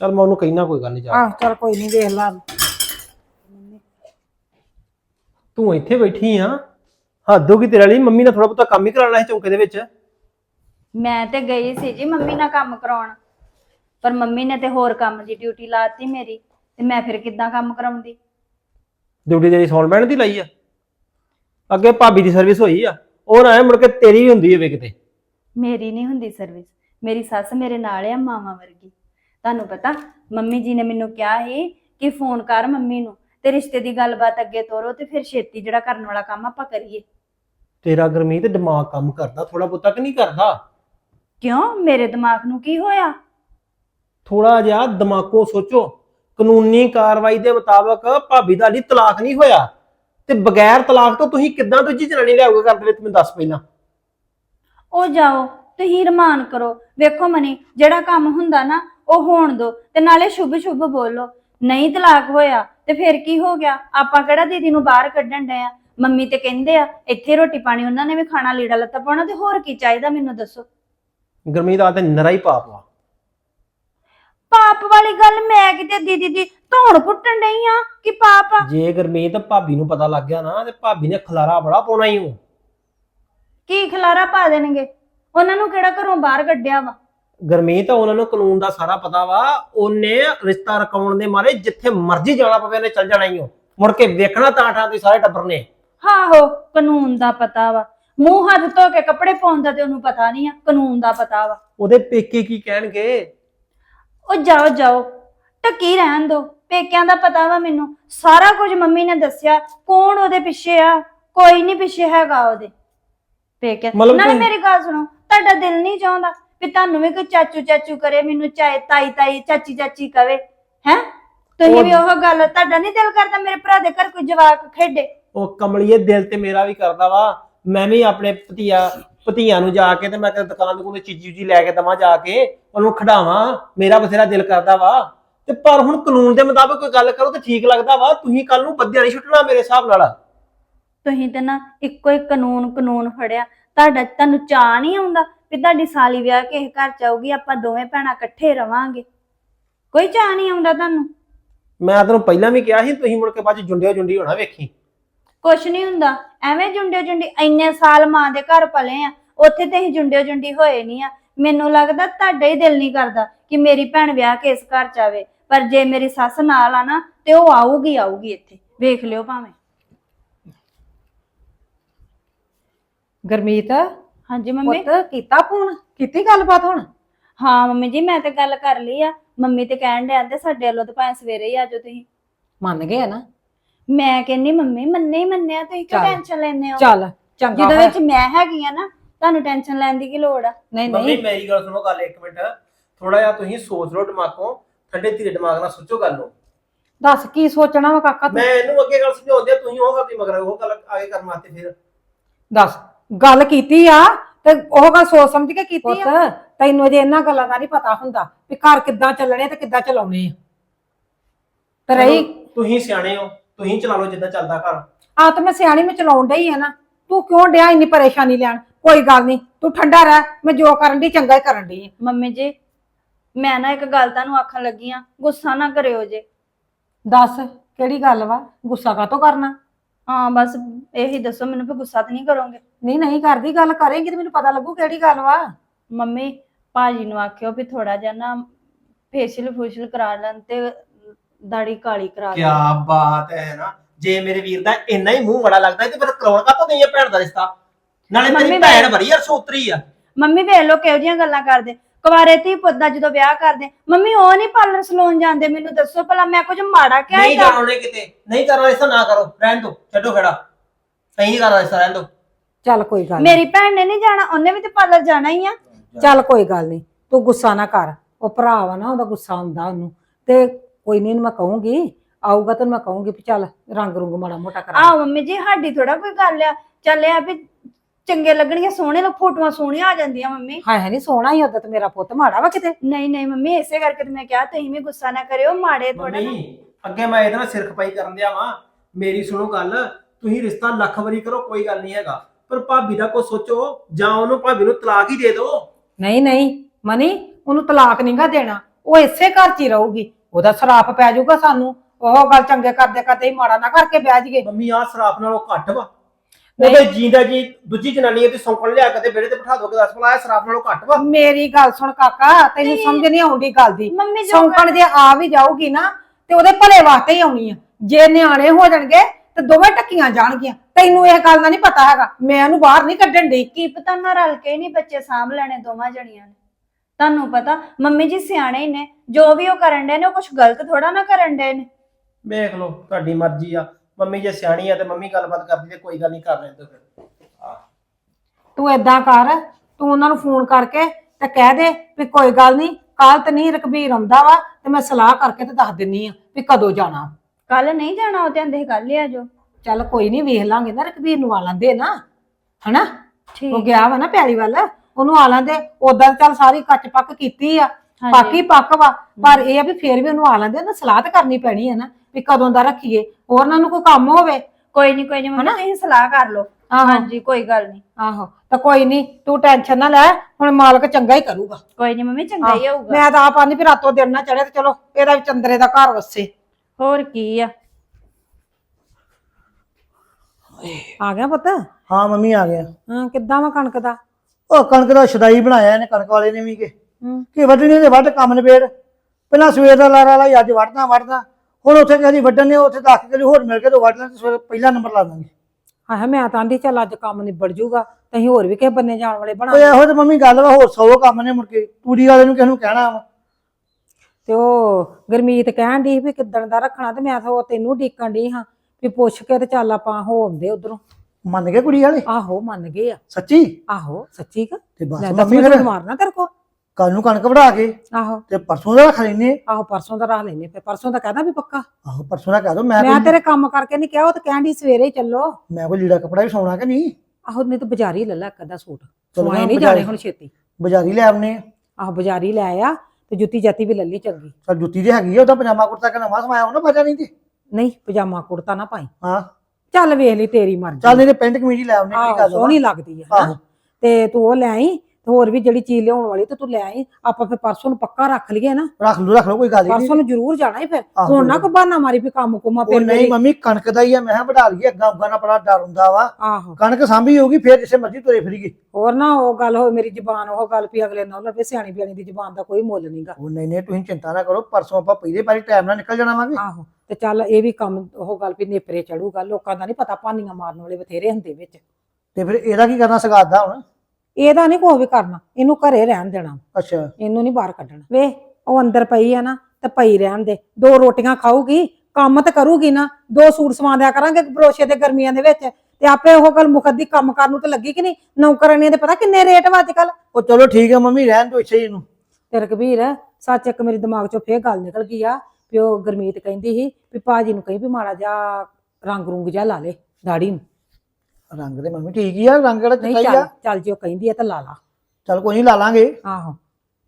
Speaker 5: ਚਲ ਮੈਂ ਉਹਨੂੰ ਕਹਿਣਾ ਕੋਈ ਗੱਲ ਨਹੀਂ ਜਾ
Speaker 3: ਆਹ ਚੱਲ ਕੋਈ ਨਹੀਂ ਵੇਖ ਲਾ।
Speaker 5: ਤੂੰ ਇੱਥੇ ਬੈਠੀ ਆ। ਹੱਦ ਗਈ ਤੇਰੇ ਵਾਲੀ ਮੰਮੀ ਨੇ ਥੋੜਾ ਬਹੁਤਾ ਕੰਮ ਹੀ ਕਰਾਉਣਾ ਸੀ ਚੌਂਕੇ ਦੇ ਵਿੱਚ।
Speaker 4: ਮੈਂ ਤੇ ਗਈ ਸੀ ਜੀ ਮੰਮੀ ਨਾਲ ਕੰਮ ਕਰਾਉਣ। ਪਰ ਮੰਮੀ ਨੇ ਤੇ ਹੋਰ ਕੰਮ ਦੀ ਡਿਊਟੀ ਲਾਤੀ ਮੇਰੀ ਤੇ ਮੈਂ ਫਿਰ ਕਿੱਦਾਂ ਕੰਮ ਕਰਾਉਂਦੀ?
Speaker 5: ਡਿਊਟੀ ਤੇਰੀ ਸੌਣ ਬਹਿਣ ਦੀ ਲਾਈ ਆ। ਅੱਗੇ ਭਾਬੀ ਦੀ ਸਰਵਿਸ ਹੋਈ ਆ। ਉਹ ਨਾ ਆਏ ਮੁੜ ਕੇ ਤੇਰੀ ਵੀ ਹੁੰਦੀ ਹੋਵੇ ਕਿਤੇ।
Speaker 4: ਮੇਰੀ ਨਹੀਂ ਹੁੰਦੀ ਸਰਵਿਸ ਮੇਰੀ ਸੱਸ ਮੇਰੇ ਨਾਲ ਆ ਮਾਵਾਂ ਵਰਗੀ। ਤੁਹਾਨੂੰ ਪਤਾ ਮੰਮੀ ਜੀ ਨੇ ਮੈਨੂੰ ਕਿਹਾ ਸੀ ਕਿ ਫੋਨ ਕਰ ਮੰਮੀ ਨੂੰ। ਤੇ ਰਿਸ਼ਤੇ ਦੀ ਗੱਲਬਾਤ ਅੱਗੇ ਤੋਰੋ ਤੇ ਫਿਰ ਛੇਤੀ ਜਿਹੜਾ ਕਰਨ ਵਾਲਾ ਕੰਮ ਆਪਾਂ ਕਰੀਏ।
Speaker 5: ਤੇਰਾ ਗਰਮੀਤ ਦਿਮਾਗ ਕੰਮ ਕਰਦਾ ਥੋੜਾ ਬਹੁਤਾ ਕਿ ਨਹੀਂ ਕਰਦਾ?
Speaker 4: ਕਿਉਂ? ਮੇਰੇ ਦਿਮਾਗ ਨੂੰ ਕੀ ਹੋਇਆ?
Speaker 5: ਥੋੜਾ ਜਿਹਾ ਦਿਮਾਗੋਂ ਸੋਚੋ ਕਾਨੂੰਨੀ ਕਾਰਵਾਈ ਦੇ ਮੁਤਾਬਕ ਭਾਬੀ ਦਾ ਲਈ ਤਲਾਕ ਨਹੀਂ ਹੋਇਆ। ਤੇ ਬਗੈਰ ਤਲਾਕ ਤੋਂ ਤੁਸੀਂ ਕਿੱਦਾਂ ਦੂਜੀ ਜਨਾਨੀ ਲਿਆਓਗੇ ਘਰ ਦੇ ਵਿੱਚ ਮੈਨੂੰ ਦੱਸ ਪਹਿਲਾਂ।
Speaker 4: ਉਹ ਜਾਓ ਤੁਸੀਂ ਰਮਾਨ ਕਰੋ। ਵੇਖੋ ਮਨੀ ਜਿਹੜਾ ਕੰਮ ਹੁੰਦਾ ਨਾ ਉਹ ਹੋਣ ਦੋ ਤੇ ਨਾਲੇ ਸ਼ੁਭ ਸ਼ੁਭ ਬੋਲੋ। ਨਹੀਂ ਤਲਾਕ ਹੋਇਆ ਤੇ ਫਿਰ ਕੀ ਹੋ ਗਿਆ? ਆਪਾਂ ਕਿਹੜਾ ਦੀਦੀ ਨੂੰ ਬਾਹਰ ਕੱਢਣ ਡਏ ਆ? ਮੰਮੀ ਤੇ ਕਹਿੰਦੇ ਆ ਇੱਥੇ ਰੋਟੀ ਪਾਣੀ ਉਹਨਾਂ ਨੇ ਵੀ ਖਾਣਾ ਲੀੜਾ ਲੱਤਾ ਪਾਉਣਾ ਤੇ ਹੋਰ ਕੀ ਚਾਹੀਦਾ ਮੈਨੂੰ ਦੱਸੋ?
Speaker 5: ਗਰਮੀ ਦਾ ਤੇ ਨਰਾ ਹੀ ਪਾਪ ਵਾ।
Speaker 4: ਪਾਪ ਵਾਲੀ ਗੱਲ ਮੈਂ ਕਿਤੇ ਦੀਦੀ ਦੀ ਧੌਣ ਪੁੱਟਣ ਡਈ ਆ? ਕਿ ਪਾਪ ਆ?
Speaker 5: ਜੇ ਗਰਮੀਤ ਭਾਬੀ ਨੂੰ ਪਤਾ ਲੱਗ ਗਿਆ ਨਾ ਤੇ ਭਾਬੀ ਨੇ ਖਲਾਰਾ ਬੜਾ ਪਾਉਣਾ ਹੀ ਉਹ
Speaker 4: ਕੀ ਖਲਾਰਾ ਪਾ ਦੇਣਗੇ? ਉਹਨਾਂ ਨੂੰ ਕਿਹੜਾ ਘਰੋਂ ਬਾਹਰ ਕੱਢਿਆ ਵਾ?
Speaker 5: ਗਰਮੀਤ ਉਹਨਾਂ ਨੂੰ ਕਾਨੂੰਨ ਦਾ ਸਾਰਾ ਪਤਾ ਵਾ ਉਹਨੇ ਰਿਸ਼ਤਾ ਰਕਾਉਣ ਦੇ ਮਾਰੇ ਜਿੱਥੇ ਮਰਜ਼ੀ ਜਾਣਾ ਪਵੇ ਉਹਨੇ ਚੱਲ ਜਾਣਾ ਹੀ ਉਹ। ਮੁੜ ਕੇ ਵੇਖਣਾ ਤਾਂ ਠਾਂ ਤੇ ਸਾਰੇ ਟੱਬਰ ਨੇ।
Speaker 4: ਆਹੋ ਕਾਨੂੰਨ ਦਾ ਪਤਾ ਵਾ। ਮੂੰਹ ਹੱਥ ਧੋ ਕੇ ਕੱਪੜੇ ਪਾਉਂਦਾ ਤੇ ਉਹਨੂੰ ਪਤਾ ਨਹੀਂ ਆ ਕਾਨੂੰਨ ਦਾ ਪਤਾ ਵਾ।
Speaker 5: ਉਹਦੇ ਪੇਕੇ ਕੀ ਕਹਿਣਗੇ?
Speaker 4: ਉਹ ਜਾਓ ਜਾਓ। ਟੱਕੀ ਰਹਿਣ ਦੋ। ਪੇਕਿਆਂ ਦਾ ਪਤਾ ਵਾ ਮੈਨੂੰ। ਸਾਰਾ ਕੁਝ ਮੰਮੀ ਨੇ ਦੱਸਿਆ। ਕੌਣ ਉਹਦੇ ਪਿੱਛੇ ਆ? ਕੋਈ ਨਹੀਂ ਪਿੱਛੇ ਹੈਗਾ ਉਹਦੇ। ਪੇਕੇ
Speaker 5: ਮਤਲਬ
Speaker 4: ਨਾਲੇ
Speaker 5: ਤੂੰ-
Speaker 4: ਮੇਰੀ ਗੱਲ ਸੁਣੋ। ਤੁਹਾਡਾ ਦਿਲ ਨਹੀਂ ਚਾਹੁੰਦਾ। ਵੀ ਤੁਹਾਨੂੰ ਵੀ ਕੋਈ ਚਾਚੂ ਚਾਚੂ ਕਰੇ ਮੈਨੂੰ ਚਾਹੇ ਤਾਈ ਤਾਈ ਚਾਚੀ ਚਾਚੀ ਕਵੇ ਹੈ? ਤੁਸੀਂ ਵੀ ਉਹ ਗੱਲ ਤੁਹਾਡਾ ਨਹੀਂ ਦਿਲ ਕਰਦਾ ਮੇਰੇ ਭਰਾ ਦੇ ਘਰ ਕੋਈ ਜਵਾਕ ਖੇਡੇ?
Speaker 5: ਉਹ ਕਮਲੀਏ ਦਿਲ ਤੇ ਮੇਰਾ ਵੀ ਕਰਦਾ ਵਾ। ਮੈਂ ਵੀ ਆਪਣੇ ਭਤੀਆ ਭਤੀਆਂ ਨੂੰ ਜਾ ਕੇ ਤੇ ਮੈਂ ਕਿਹਾ ਦੁਕਾਨ ਤੋਂ ਚੀਜ਼ੀ ਚੀਜ਼ੀ ਲੈ ਕੇ ਦਵਾਂ ਜਾ ਕੇ ਉਹਨੂੰ ਖਡਾਵਾਂ। ਮੇਰਾ ਬਥੇਰਾ ਦਿਲ ਕਰਦਾ ਵਾ। ਤੇ ਪਰ ਹੁਣ ਕਾਨੂੰਨ ਦੇ ਮੁਤਾਬਕ ਕੋਈ ਗੱਲ ਕਰੋ ਤੇ ਠੀਕ ਲੱਗਦਾ ਵਾ। ਤੁਸੀਂ ਕੱਲ ਨੂੰ ਬੱਦਿਆ ਨਹੀਂ ਛੁੱਟਣਾ ਮੇਰੇ ਹਿਸਾਬ ਨਾਲ।
Speaker 4: ਤੁਸੀਂ ਤੇ ਨਾ ਇੱਕੋ ਹੀ ਕਾਨੂੰਨ ਕਾਨੂੰਨ ਫੜਿਆ। ਤੁਹਾਡਾ ਤੁਹਾਨੂੰ ਚਾਹ ਨਹੀਂ ਆਉਂਦਾ ਵੀ ਤੁਹਾਡੀ ਸਾਲੀ ਵਿਆਹ ਕਿਸੇ ਘਰ ਚ ਆਊਗੀ ਆਪਾਂ ਦੋਵੇਂ ਭੈਣਾਂ ਇਕੱਠੇ ਰਵਾਂਗੇ। ਕੋਈ ਚਾਹ ਨਹੀਂ ਆਉਂਦਾ ਤੁਹਾਨੂੰ?
Speaker 5: ਮੈਂ ਤੈਨੂੰ ਪਹਿਲਾਂ ਵੀ ਕਿਹਾ ਸੀ ਤੁਸੀਂ ਮੁੜ ਕੇ ਬਾਅਦ ਚ ਜੁੰਡਿਓ ਜੁੰਡੀ ਹੋਣਾ ਵੇਖੀ।
Speaker 4: ਕੁਛ ਨਹੀਂ ਹੁੰਦਾ। ਐਵੇਂ ਜੁੰਡਿਓ ਜੁੰਡੀ ਇੰਨੇ ਸਾਲ ਮਾਂ ਦੇ ਘਰ ਪਲੇ ਆ ਉੱਥੇ ਤੇ ਹੀ ਜੁੰਡਿਓ ਜੁੰਡੀ ਹੋਏ ਨਹੀਂ ਆ। ਮੈਨੂੰ ਲੱਗਦਾ ਤੁਹਾਡਾ ਹੀ ਦਿਲ ਨਹੀਂ ਕਰਦਾ ਕਿ ਮੇਰੀ ਭੈਣ ਵਿਆਹ ਕੇ ਇਸ ਘਰ ਚ ਆਵੇ। ਪਰ ਜੇ ਮੇਰੀ ਸੱਸ ਨਾਲ ਆ ਨਾ ਤੇ ਉਹ ਆਊਗੀ ਆਊਗੀ ਇੱਥੇ। ਵੇਖ ਲਿਓ ਭਾਵੇਂ।
Speaker 3: ਗਰਮੀਤ
Speaker 4: ਹਾਂਜੀ ਮੰਮੀ।
Speaker 3: ਪੁੱਤ ਕੀਤਾ ਫੋਨ? ਕੀਤੀ ਗੱਲਬਾਤ ਹੁਣ?
Speaker 4: ਹਾਂ ਮੰਮੀ ਜੀ ਮੈਂ ਤੇ ਗੱਲ ਕਰ ਲਈ ਆ। ਮੰਮੀ ਤੇ ਕਹਿਣ ਡਿਆ ਤੇ ਸਾਡੇ ਵੱਲੋਂ ਤਾਂ ਭਾਵੇਂ ਸਵੇਰੇ ਹੀ ਆਜੋ ਤੁਸੀਂ।
Speaker 3: ਮੰਨ ਗਏ ਆ ਨਾ?
Speaker 4: ਮੈਂ ਕਹਿੰਨੀ ਮੰਮੀ ਮੰਨੇ ਹੀ ਮੰਨਿਆ ਤੁਸੀਂ ਕਿਉਂ
Speaker 3: ਚੱਲ।
Speaker 4: ਟੈਨਸ਼ਨ ਲੈਂਦੇ ਹੋ?
Speaker 3: ਚੱਲ ਚੰਗਾ
Speaker 4: ਜਿਹਦੇ
Speaker 3: ਹੋਇਆ।
Speaker 4: ਵਿੱਚ ਮੈਂ ਹੈਗੀ ਆ ਨਾ ਤੁਹਾਨੂੰ ਟੈਨਸ਼ਨ ਲੈਣ ਦੀ ਕੀ ਲੋੜ ਆ?
Speaker 3: ਨਹੀਂ
Speaker 5: ਮੰਮੀ
Speaker 3: ਨਹੀਂ।
Speaker 5: ਮੇਰੀ ਗੱਲ ਸੁਣੋ ਗੱਲ ਇੱਕ ਮਿੰਟ। ਥੋੜਾ ਜਿਹਾ ਤੁਸੀਂ ਸੋਚ ਲਓ ਦਿਮਾਗੋਂ ਠੰਡੇ ਧੀਰੇ ਦਿਮਾਗ ਨਾਲ ਸੋਚੋ ਗੱਲ ਨੂੰ।
Speaker 3: ਦੱਸ ਕੀ ਸੋਚਣਾ ਵਾ ਕਾਕਾ ਤੂੰ?
Speaker 5: ਮੈਂ ਇਹਨੂੰ ਅੱਗੇ ਗੱਲ ਸਮਝਾਉਂਦੇ ਆ, ਤੁਸੀਂ ਉਹ ਕਰਦੀ ਮਗਰ ਉਹ ਗੱਲ ਆਗੇ ਕਰਨ ਵਾਸਤੇ ਫਿਰ।
Speaker 3: ਦੱਸ। ਗੱਲ ਕੀਤੀ ਆ ਤੇ ਉਹ ਗੱਲ ਸੋਚ ਸਮਝ ਕੇ ਕੀਤੀ ਆ। ਤੈਨੂੰ ਅਜੇ ਇਹਨਾਂ ਗੱਲਾਂ ਦਾ ਨਹੀਂ ਪਤਾ ਹੁੰਦਾ ਵੀ ਘਰ ਕਿੱਦਾਂ ਚੱਲਣੇ ਤੇ ਕਿੱਦਾਂ ਚਲਾਉਣੇ ਆ। ਤੇ ਰਹੀ?
Speaker 5: ਤੁਸੀਂ ਸਿਆਣੇ ਹੋ ਤੁਸੀਂ ਚਲਾ ਲਓ ਜਿੱਦਾਂ ਚੱਲਦਾ ਘਰ।
Speaker 3: ਆ ਤਾਂ ਮੈਂ ਸਿਆਣੀ ਮੈਂ ਚਲਾਉਣ ਡਈ ਆ ਨਾ। ਤੂੰ ਕਿਉਂ ਡਿਆ ਇੰਨੀ ਪਰੇਸ਼ਾਨੀ ਲੈਣ? ਕੋਈ ਗੱਲ ਨਹੀਂ ਤੂੰ ਠੰਡਾ ਰਹਿ ਮੈਂ ਜੋ ਕਰਨ ਦੀ ਚੰਗਾ ਹੀ ਕਰਨ ਦੀ
Speaker 4: ਮੰਮੀ ਜੀ ਮੈਂ ਨਾ ਇੱਕ ਗੱਲ ਤੁਹਾਨੂੰ ਆਖਣ ਲੱਗੀ ਆ ਗੁੱਸਾ ਨਾ ਕਰਿਓ ਜੇ।
Speaker 3: ਦੱਸ ਕਿਹੜੀ ਗੱਲ ਵਾ? ਗੁੱਸਾ ਕਾਤੋਂ ਕਰਨਾ?
Speaker 4: ਹਾਂ ਬਸ ਇਹੀ ਦੱਸੋ ਮੈਨੂੰ ਵੀ ਗੁੱਸਾ ਤਾਂ ਨਹੀਂ ਕਰੋਗੇ?
Speaker 3: ਨਹੀਂ ਨਹੀਂ ਕਰਦੀ ਗੱਲ ਕਰੇਂਗੀ ਤੇ ਮੈਨੂੰ ਪਤਾ ਲੱਗੂ ਕਿਹੜੀ ਗੱਲ ਵਾ।
Speaker 4: ਮੰਮੀ ਭਾਜੀ ਨੂੰ ਆਖਿਓ ਵੀ ਥੋੜਾ ਜਿਹਾ ਨਾ ਫੇਸ਼ੀਅਲ ਫੂਸ਼ੀਅਲ ਕਰਾ ਲੈਣ ਤੇ ਦਾੜੀ ਕਾਲੀ ਕਰਾ
Speaker 5: ਕੀ
Speaker 4: ਲੈਣ।
Speaker 5: ਬਾਤ ਹੈ ਨਾ। ਜੇ ਮੇਰੇ ਵੀਰ ਦਾ ਇੰਨਾ ਹੀ ਮੂੰਹ ਬੜਾ ਲੱਗਦਾ ਤੇ ਫਿਰ ਕਰਾਉਣ ਕਾਤੋਂ ਨਹੀਂ ਹੈ ਭੈਣ ਦਾ ਰਿਸ਼ਤਾ? ਨਾਲੇ
Speaker 4: ਮੰਮੀ
Speaker 5: ਤੇਰੀ
Speaker 4: ਮੈਂ-
Speaker 5: ਭੈਣ ਬੜੀ ਅਰਸੋਤਰੀ ਆ।
Speaker 4: ਮੰਮੀ ਵੇਖ ਲੋ ਕਿਹੋ ਜਿਹੀਆਂ ਗੱਲਾਂ ਕਰਦੇ। ਕੁਵਾਰੇ ਧੀ ਪੁੱਤ ਦਾ ਜਦੋਂ ਵਿਆਹ ਕਰਦੇ ਮੰਮੀ ਉਹ ਨਹੀਂ ਪਾਰਲਰ ਸਲੂਨ ਜਾਂਦੇ ਮੈਨੂੰ ਦੱਸੋ ਭਲਾ ਮੈਂ ਕੁਝ ਮਾੜਾ ਕਿਹਾ
Speaker 5: ਨਹੀਂ
Speaker 4: ਹੈਗਾ?
Speaker 5: ਉਹਨੇ ਕਿਤੇ ਨਹੀਂ ਕਰਨਾ ਰਿਸ਼ਤਾ ਨਾ ਕਰੋ ਰਹਿਣ ਦੋ ਛੱਡੋ ਖੜਾ। ਨਹੀਂ ਨਹੀਂ ਕਰਨਾ ਰਿਸ਼ਤਾ ਰਹਿਣ ਦੋ।
Speaker 3: ਚੱਲ ਕੋਈ ਗੱਲ ਨੀ।
Speaker 4: ਮੇਰੀ ਭੈਣ ਨੇ ਨਹੀਂ ਜਾਣਾ ਉਹਨੇ ਵੀ ਤੇ ਪਾਰਲਰ ਜਾਣਾ ਹੀ ਆ।
Speaker 3: ਚੱਲ ਕੋਈ ਗੱਲ ਨਹੀਂ ਤੂੰ ਗੁੱਸਾ ਨਾ ਕਰ ਉਹ ਭਰਾ ਵਾ ਨਾ ਉਹਦਾ ਗੁੱਸਾ ਹੁੰਦਾ ਉਹਨੂੰ। ਤੇ ਕੋਈ ਨਹੀਂ ਮੈਂ ਕਹੂੰਗੀ ਆਊਗਾ ਤਾਂ ਮੈਂ ਕਹੂੰਗੀ ਵੀ ਚੱਲ ਰੰਗ ਰੁੰਗ ਮਾੜਾ ਮੋਟਾ ਕਰਾ।
Speaker 4: ਆਹ ਮੰਮੀ ਜੀ ਸਾਡੀ ਥੋੜਾ ਕੋਈ ਗੱਲ ਆ। ਚੱਲਿਆ ਵੀ ਚੰਗੇ ਲੱਗਣਗੇ ਸੋਹਣੇ ਲੋਕ ਫੋਟੋਆਂ ਸੋਹਣੀਆਂ ਆ ਜਾਂਦੀਆਂ ਮੰਮੀ।
Speaker 3: ਹਾਂ ਹੈ ਨਹੀਂ ਸੋਹਣਾ ਹੀ ਹੁੰਦਾ ਤੇ ਮੇਰਾ ਪੁੱਤ ਮਾੜਾ ਵਾ ਕਿਤੇ?
Speaker 4: ਨਹੀਂ ਨਹੀਂ ਮੰਮੀ ਇਸੇ ਕਰਕੇ ਤੇ ਮੈਂ ਕਿਹਾ ਤੁਸੀਂ ਵੀ ਗੁੱਸਾ ਨਾ ਕਰਿਓ ਮਾੜੇ ਥੋੜਾ ਨਾ।
Speaker 5: ਮੰਮੀ ਅੱਗੇ ਮੈਂ ਇਹਦੇ ਨਾਲ ਸਿਰ ਖਪਾਈ ਕਰਨ ਦਿਆ ਵਾਂ। ਮੇਰੀ ਸੁਣੋ ਗੱਲ ਤੁਸੀਂ ਰਿਸ਼ਤਾ ਲੱਖ ਵਾਰੀ ਕਰੋ ਕੋਈ ਗੱਲ ਨਹੀਂ ਹੈਗਾ। ਪਰ ਭਾਬੀ ਦਾ ਕੋ ਸੋਚੋ ਜਾਂ ਉਹਨੂੰ ਭਾਬੀ ਨੂੰ ਤਲਾਕ ਹੀ ਦੇ ਦਿਓ।
Speaker 3: ਨਹੀਂ ਨਹੀਂ ਮਨੀ ਉਹਨੂੰ ਤਲਾਕ ਨਹੀਂਗਾ ਦੇਣਾ। ਉਹ ਇਸੇ ਘਰ 'ਚ ਹੀ ਰਹੂਗੀ। ਉਹਦਾ ਸਰਾਪ ਪੈ ਜਾਊਗਾ ਸਾਨੂੰ। ਉਹ ਗੱਲ ਚੰਗੇ ਕਰਦੇ ਕਰਦੇ ਹੀ ਮਾੜਾ ਨਾ ਕਰਕੇ ਬਹਿ ਜਾਈਏ।
Speaker 5: ਮੰਮੀ ਆਹ ਸਰਾਪ ਨਾਲੋਂ ਘੱਟ ਵਾ। ਉਹਦੇ ਜੀਂਦਾ ਜੀ ਦੂਜੀ ਜਨਾਨੀ ਇਹਦੀ ਸੌਂਕਣ ਲਿਆ ਕੇ ਤੇ ਵਿਹੜੇ ਤੇ ਬਿਠਾ ਦੋਗੇ ਦੱਸ ਭਲਾ ਇਹ ਸਰਾਪ ਨਾਲੋਂ ਘੱਟ ਵਾ।
Speaker 3: ਮੇਰੀ ਗੱਲ ਸੁਣ ਕਾਕਾ ਤੈਨੂੰ। ਸਮਝ ਨਹੀਂ ਆਉਂਦੀ ਗੱਲ ਦੀ।
Speaker 4: ਮੰਮੀ ਜੋ
Speaker 3: ਸੌਂਕਣ ਜੇ ਆ ਵੀ ਜਾਊਗੀ ਨਾ ਤੇ ਉਹਦੇ ਭਲੇ ਵਾਸਤੇ ਹੀ ਆਉਣੀ ਆ। ਜੇ ਨਿਆਣੇ ਹੋ ਜਾਣਗੇ ਤੇ ਦੋਵੇਂ ਟੱਕੀਆਂ ਜਾਣਗੀਆਂ। ਤੈਨੂੰ ਇਹ ਗੱਲ ਦਾ ਨਹੀਂ ਪਤਾ ਹੈਗਾ। ਮੈਂ ਉਹਨੂੰ ਬਾਹਰ ਨਹੀਂ ਕੱਢਣ ਦੀ
Speaker 4: ਕੀ ਪਤਾ ਨਾ ਰਲ ਕੇ ਨਹੀਂ ਬੱਚੇ ਸਾਂਭ ਲੈਣੇ ਦੋਵਾਂ ਜਣੀਆਂ ਨੇ। ਤੁਹਾਨੂੰ ਪਤਾ ਮੰਮੀ ਜੀ ਸਿਆਣੇ ਹੀ ਨੇ। ਜੋ ਵੀ ਉਹ ਕਰਨ ਦੇ ਨੇ ਉਹ ਕੁਝ ਗਲਤ ਥੋੜਾ ਨਾ ਕਰਨ ਦੇ ਨੇ।
Speaker 5: ਵੇਖ ਲਓ ਤੁਹਾਡੀ ਮਰਜ਼ੀ ਆ। ਮੰਮੀ ਜੇ ਸਿਆਣੀ ਆ ਤੇ ਮੰਮੀ ਗੱਲਬਾਤ ਕਰਦੀ ਤੇ ਕੋਈ ਗੱਲ ਨਹੀਂ ਕਰ ਲੈਂਦੇ ਫਿਰ।
Speaker 3: ਤੂੰ ਏਦਾਂ ਕਰ ਤੂੰ ਉਹਨਾਂ ਨੂੰ ਫੋਨ ਕਰਕੇ ਤੇ ਕਹਿ ਦੇ ਵੀ ਕੋਈ ਗੱਲ ਨਹੀਂ ਕੱਲ ਤੇ ਨਹੀਂ ਰਕਬੀਰ ਆਉਂਦਾ ਵਾ ਤੇ ਮੈਂ ਸਲਾਹ ਕਰਕੇ ਤੇ ਦੱਸ ਦਿੰਨੀ ਆ ਵੀ ਕਦੋਂ ਜਾਣਾ।
Speaker 4: ਕੱਲ ਨਹੀਂ ਜਾਣਾ ਉਹ ਤੇ ਆਂਦੇ ਕੱਲ ਹੀ ਆ ਜਾਓ
Speaker 3: ਚੱਲ ਕੋਈ ਨਹੀਂ ਵੇਖ ਲਾਂਗੇ ਨਾ ਰਕਬੀਰ ਨੂੰ ਆ ਲਾਂਦੇ ਨਾ ਹਨਾ?
Speaker 4: ਠੀਕ।
Speaker 3: ਉਹ ਗਿਆ ਵਾ ਨਾ ਪਿਆਲੀ ਵੱਲ ਉਹਨੂੰ ਆ ਲਾਂਦੇ ਉਦਾਂ ਚੱਲ ਸਾਰੀ ਕੱਚ ਪੱਕ ਕੀਤੀ ਆ
Speaker 4: ਹਾਂਜੀ।
Speaker 3: ਬਾਕੀ ਪੱਕ ਵਾ ਪਰ ਇਹ ਆ ਵੀ ਫੇਰ ਵੀ ਉਹਨੂੰ ਆ ਲਾਂਦੇ ਨਾ ਸਲਾਹ ਤੇ ਕਰਨੀ ਪੈਣੀ ਹੈ ਨਾ। ਵੀ ਕਦੋਂ ਦਾ ਰੱਖੀਏ ਹੋਰ ਉਹਨਾਂ ਨੂੰ ਕੋਈ ਕੰਮ ਹੋਵੇ।
Speaker 4: ਕੋਈ ਨਹੀਂ ਕੋਈ ਨਹੀਂ ਮੰਮੀ ਤੁਸੀਂ ਸਲਾਹ ਕਰ ਲਓ।
Speaker 3: ਆਹੋ
Speaker 4: ਹਾਂਜੀ ਕੋਈ ਗੱਲ ਨਹੀਂ
Speaker 3: ਆਹੋ ਤਾਂ ਕੋਈ ਨਹੀਂ ਤੂੰ ਟੈਨਸ਼ਨ ਨਾ ਲੈ ਹੁਣ ਮਾਲਕ ਚੰਗਾ ਹੀ ਕਰੂਗਾ।
Speaker 4: ਕੋਈ ਨਹੀਂ ਮੰਮੀ ਚੰਗਾ ਹੀ ਹੋਊਗਾ।
Speaker 3: ਮੈਂ ਤਾਂ ਆਪ ਆਂਦੀ ਵੀ ਰਾਤੋਂ ਦਿਨ ਨਾ ਚੜੇ ਤੇ ਚਲੋ ਇਹਦਾ ਵੀ ਚੰਦਰੇ ਦਾ ਘਰ ਵਸੇ।
Speaker 4: ਹੋਰ ਕੀ ਆ?
Speaker 3: ਆ ਗਿਆ ਪੁੱਤ?
Speaker 2: ਹਾਂ ਮੰਮੀ ਆ ਗਿਆ।
Speaker 3: ਹਾਂ ਕਿੱਦਾਂ ਵਾ ਕਣਕ ਦਾ?
Speaker 2: ਉਹ ਕਣਕ ਦਾ ਛਦਾਈ ਬਣਾਇਆ ਇਹਨੇ ਕਣਕ ਵਾਲੇ ਨੇ ਵੀ ਕਿ। ਕਿ ਵੱਢਣੇ ਦੇ ਵੱਢ ਕੰਮ ਨਿਬੇੜ। ਪਹਿਲਾਂ ਸਵੇਰ ਦਾ ਲਾਰਾ ਲਾਈ ਅੱਜ ਵੱਢਦਾ ਵੱਢਦਾ। ਹੁਣ ਉੱਥੇ ਕਹਿੰਦੀ ਵੱਢਣ ਨੇ ਉੱਥੇ ਦੱਸ ਕੇ ਹੋਰ ਮਿਲ ਕੇ ਤੋਂ ਵੱਢ ਲੈਣ ਤੇ ਸਵੇਰੇ ਪਹਿਲਾ ਨੰਬਰ ਲਾ ਦਾਂਗੇ।
Speaker 3: ਆਹ ਮੈਂ ਤਾਂ ਆਂਦੀ ਚੱਲ ਅੱਜ ਕੰਮ ਨਿਬੜ ਜੂਗਾ ਤੇ ਅਸੀਂ ਹੋਰ ਵੀ ਕਿਸੇ ਬੰਨੇ ਜਾਣ ਵਾਲੇ ਬਣਾ
Speaker 2: ਓਏ ਇਹੋ ਤੇ ਮੰਮੀ ਗੱਲ ਵਾ ਹੋਰ ਸੌ ਕੰਮ ਨੇ ਮੁੜ ਕੇ ਤੂੜੀ ਵਾਲੇ ਨੂੰ ਕਿਸ ਨੂੰ ਕਹਿਣਾ ਵਾ।
Speaker 3: ਤੇ ਉਹ ਗੁਰਮੀਤ ਕਹਿਣ ਦੀ ਵੀ ਕਿੱਦਣ ਦਾ ਰੱਖਣਾ ਤੇ ਮੈਂ ਤਾਂ ਉਹ ਤੈਨੂੰ ਡੀਕਣ ਦੀ ਹਾਂ ਵੀ ਪੁੱਛ ਕੇ ਤੇ ਚੱਲ ਆਪਾਂ ਹੋ ਆਉਂਦੇ ਉਧਰੋਂ।
Speaker 2: ਮੰਨ ਗਏ ਕੁੜੀ ਵਾਲੇ?
Speaker 3: ਆਹੋ ਮੰਨ ਗਏ ਆ।
Speaker 2: ਸੱਚੀ?
Speaker 3: ਆਹੋ ਸੱਚੀ ਕਾ?
Speaker 2: ਤੇ ਬਸ ਮੰਮੀ ਫਿਰ।
Speaker 3: ਮਾਰਨਾ ਤੇਰੇ ਕੋ
Speaker 2: ਕੱਲ ਨੂੰ ਕਣਕ ਵਢਾ ਕੇ
Speaker 3: ਆਹੋ।
Speaker 2: ਤੇ ਪਰਸੋਂ ਦਾ ਰੱਖ ਲੈਨੇ
Speaker 3: ਆਹੋ ਪਰਸੋਂ ਦਾ ਰੱਖ ਲੈਨੇ ਫਿਰ ਪਰਸੋਂ ਦਾ ਕਹਦਾ ਵੀ ਪੱਕਾ।
Speaker 2: ਆਹੋ ਪਰਸੋਂ ਦਾ ਕਹਿ ਦੋ ਮੈਂ
Speaker 3: ਮੈਂ
Speaker 2: ਕੋਈ
Speaker 3: ਤੇਰੇ ਕੰਮ ਕਰਕੇ ਨਹੀਂ ਕਿਹਾ ਉਹ ਤਾਂ ਕਹਿਣ ਦੀ ਸਵੇਰੇ ਹੀ ਚੱਲੋ।
Speaker 2: ਮੈਂ ਕੋਈ ਲੀੜਾ ਕਪੜਾ ਵੀ ਸੌਣਾ ਕਿ ਨਹੀਂ?
Speaker 3: ਆਹੋ ਨਹੀਂ ਤਾਂ ਬਾਜ਼ਾਰੀ ਲੈ ਲੈ ਕਦਾ ਸੂਟ।
Speaker 2: ਚਲੋ
Speaker 3: ਸਵਾਏ
Speaker 2: ਮੈਂ
Speaker 3: ਨਹੀਂ
Speaker 2: ਬਾਜ਼ਾਰੀ-
Speaker 3: ਜਾਣੇ ਹੁਣ ਛੇਤੀ।
Speaker 2: ਬਾਜ਼ਾਰੀ ਲੈ ਆਉਨੇ
Speaker 3: ਆਹੋ ਬਾਜ਼ਾਰੀ ਲੈ ਆ ਤੇ ਜੁੱਤੀ ਜਾਤੀ ਵੀ ਲੱਲੀ ਚੰਗੀ।
Speaker 2: ਤਾਂ ਜੁੱਤੀ ਦੇ ਹੈਗੀ ਆ ਉਹਦਾ ਪਜਾਮਾ ਕੁੜਤਾ ਕਿ ਨਵਾਂ ਸਮਾਇਆ ਉਹਨਾਂ ਪਤਾ ਨਹੀਂ ਤੇ?
Speaker 3: ਨਹੀਂ ਪਜਾਮਾ ਕੁੜਤਾ ਨਾ ਪਾਈ।
Speaker 2: ਹਾਂ।
Speaker 3: ਚੱਲ ਵੇਖ ਲਈ ਤੇਰੀ ਮਰਜ਼ੀ।
Speaker 2: ਚੱਲ ਇਹਨੇ ਪੈਂਟ ਕਮੀਜ਼ ਹੀ ਲੈ ਆਉਨੇ ਕੀ
Speaker 3: ਆਹੋ
Speaker 2: ਗੱਲ।
Speaker 3: ਸੋਹਣੀ ਲੱਗਦੀ ਆ
Speaker 2: ਆਹੋ।
Speaker 3: ਹਨਾ? ਤੇ ਤੂੰ ਉਹ ਲੈ ਆਈ ਤੇ ਹੋਰ ਵੀ ਜਿਹੜੀ ਚੀਜ਼ ਲਿਆਉਣ ਵਾਲੀ ਤੇ ਤੂੰ ਲੈ ਆਈ ਆਪਾਂ ਫਿਰ ਪਰਸੋਂ ਨੂੰ ਪੱਕਾ ਰੱਖ ਲਈਏ ਨਾ।
Speaker 2: ਰੱਖ ਲਓ ਰੱਖ ਲਓ ਕੋਈ ਗੱਲ ਹੀ ਨਹੀਂ।
Speaker 3: ਪਰਸੋਂ ਨੂੰ ਜ਼ਰੂਰ ਜਾਣਾ ਹੀ ਫਿਰ।
Speaker 2: ਆਹੋ।
Speaker 3: ਹੁਣ ਨਾ ਕੋ ਬਹਾਨਾ ਮਾਰੀ ਵੀ ਕੰਮ ਕੁਮਾ
Speaker 2: ਉਹ
Speaker 3: ਫਿਰ
Speaker 2: ਨਹੀਂ
Speaker 3: ਮੇਰੀ।
Speaker 2: ਮੰਮੀ ਕਣਕ ਦਾ ਹੀ ਆ ਮੈਂ ਕਿਹਾ ਵਢਾ ਲਈਏ ਅੱਗਾ ਉੱਗਾ ਨਾ ਬੜਾ ਡਰ ਹੁੰਦਾ ਵਾ।
Speaker 3: ਆਹੋ।
Speaker 2: ਕਣਕ ਸਾਂਭੀ ਹੋਊਗੀ ਫੇਰ ਜਿਸੇ ਮਰਜ਼ੀ ਤੁਰੇ ਫਿਰੀਏ।
Speaker 3: ਹੋਰ ਨਾ ਉਹ ਗੱਲ ਹੋਵੇ ਮੇਰੀ ਜ਼ਬਾਨ ਉਹ ਗੱਲ ਵੀ ਅਗਲੇ ਨਾਲ ਲਵੇ ਸਿਆਣੀ ਬਿਆਣੀ ਦੀ ਜ਼ਬਾਨ ਦਾ ਕੋਈ ਮੁੱਲ ਨਹੀਂਗਾ
Speaker 2: ਉਹ ਨਹੀਂ ਨਹੀਂ ਤੁਸੀਂ ਚਿੰਤਾ ਨਾ ਕਰੋ ਪਰਸੋਂ ਆਪਾਂ ਪਹਿਲੇ ਪਾਰੀ ਟਾਈਮ ਨਾਲ ਨਿਕਲ ਜਾਣਾ ਵਾਂਗੇ
Speaker 3: ਆਹੋ ਤੇ ਚੱਲ ਇਹ ਵੀ ਕੰਮ ਉਹ ਗੱਲ ਵੀ ਨੇਪਰੇ ਚੜੂਗਾ ਲੋਕਾਂ ਦਾ ਨਹੀਂ ਪਤਾ ਭਾਨੀਆਂ ਮਾਰਨ ਵਾਲੇ ਬਥੇਰੇ ਹੁੰਦੇ ਵਿੱਚ।
Speaker 2: ਤੇ ਫਿਰ ਇਹਦਾ ਕੀ ਕਰਨਾ ਸਗਾਤ ਦਾ ਹੁਣ?
Speaker 3: ਇਹਦਾ ਨਹੀਂ ਕੋਈ ਵੀ ਕਰਨਾ ਇਹਨੂੰ ਘਰੇ ਰਹਿਣ ਦੇਣਾ।
Speaker 2: ਅੱਛਾ।
Speaker 3: ਇਹਨੂੰ ਨਹੀਂ ਬਾਹਰ ਕੱਢਣਾ। ਵੇ ਉਹ ਅੰਦਰ ਪਈ ਆ ਨਾ ਤੇ ਪਈ ਰਹਿਣ ਦੇ। ਦੋ ਰੋਟੀਆਂ ਖਾਊਗੀ ਕੰਮ ਤਾਂ ਕਰੂਗੀ ਨਾ ਦੋ ਸੂਟ ਸਵਾ ਦਿਆ ਕਰਾਂਗੇ ਬਰੋਸ਼ੇ ਦੇ ਗਰਮੀਆਂ ਦੇ ਵਿੱਚ ਤੇ ਆਪੇ ਉਹ ਗੱਲ ਮੁਕੱਦੀ ਕੰਮ ਕਰਨ ਨੂੰ ਤੇ ਲੱਗੀ ਕਿ ਨਹੀਂ? ਨੌਕਰਾਨੀਆਂ ਦੇ ਪਤਾ ਕਿੰਨੇ ਰੇਟ ਵਾ ਅੱਜ ਕੱਲ
Speaker 2: ਉਹ ਚਲੋ ਠੀਕ ਹੈ ਮੰਮੀ ਰਹਿਣ ਦੋ ਇੱਥੇ ਹੀ ਇਹਨੂੰ।
Speaker 3: ਤੇ ਰਕਬੀਰ ਸੱਚ ਇੱਕ ਮੇਰੇ ਦਿਮਾਗ ਚੋਂ ਫੇਰ ਗੱਲ ਨਿਕਲ ਗਈ ਆ ਵੀ ਉਹ ਗੁਰਮੀਤ ਕਹਿੰਦੀ ਸੀ ਵੀ ਭਾਜੀ ਨੂੰ ਕਹੀ ਵੀ ਮਾੜਾ ਜਾ ਰੰਗ ਰੁੰਗ ਜਾ ਲਾ ਲੇ ਦਾੜੀ ਨੂੰ।
Speaker 2: ਰੰਗ ਦੇ। ਮੰਮੀ ਠੀਕ ਹੀ ਆ ਰੰਗ ਕਿਹੜਾ
Speaker 3: ਨਹੀਂ
Speaker 2: ਚਿੱਟਾ ਹੀ
Speaker 3: ਚੱਲ
Speaker 2: ਆ।
Speaker 3: ਚੱਲ ਜੇ ਉਹ ਕਹਿੰਦੀ ਆ ਤਾਂ ਲਾ ਲਾ।
Speaker 2: ਚੱਲ ਕੋਈ ਨਹੀਂ ਲਾ ਲਾਂਗੇ।
Speaker 3: ਆਹੋ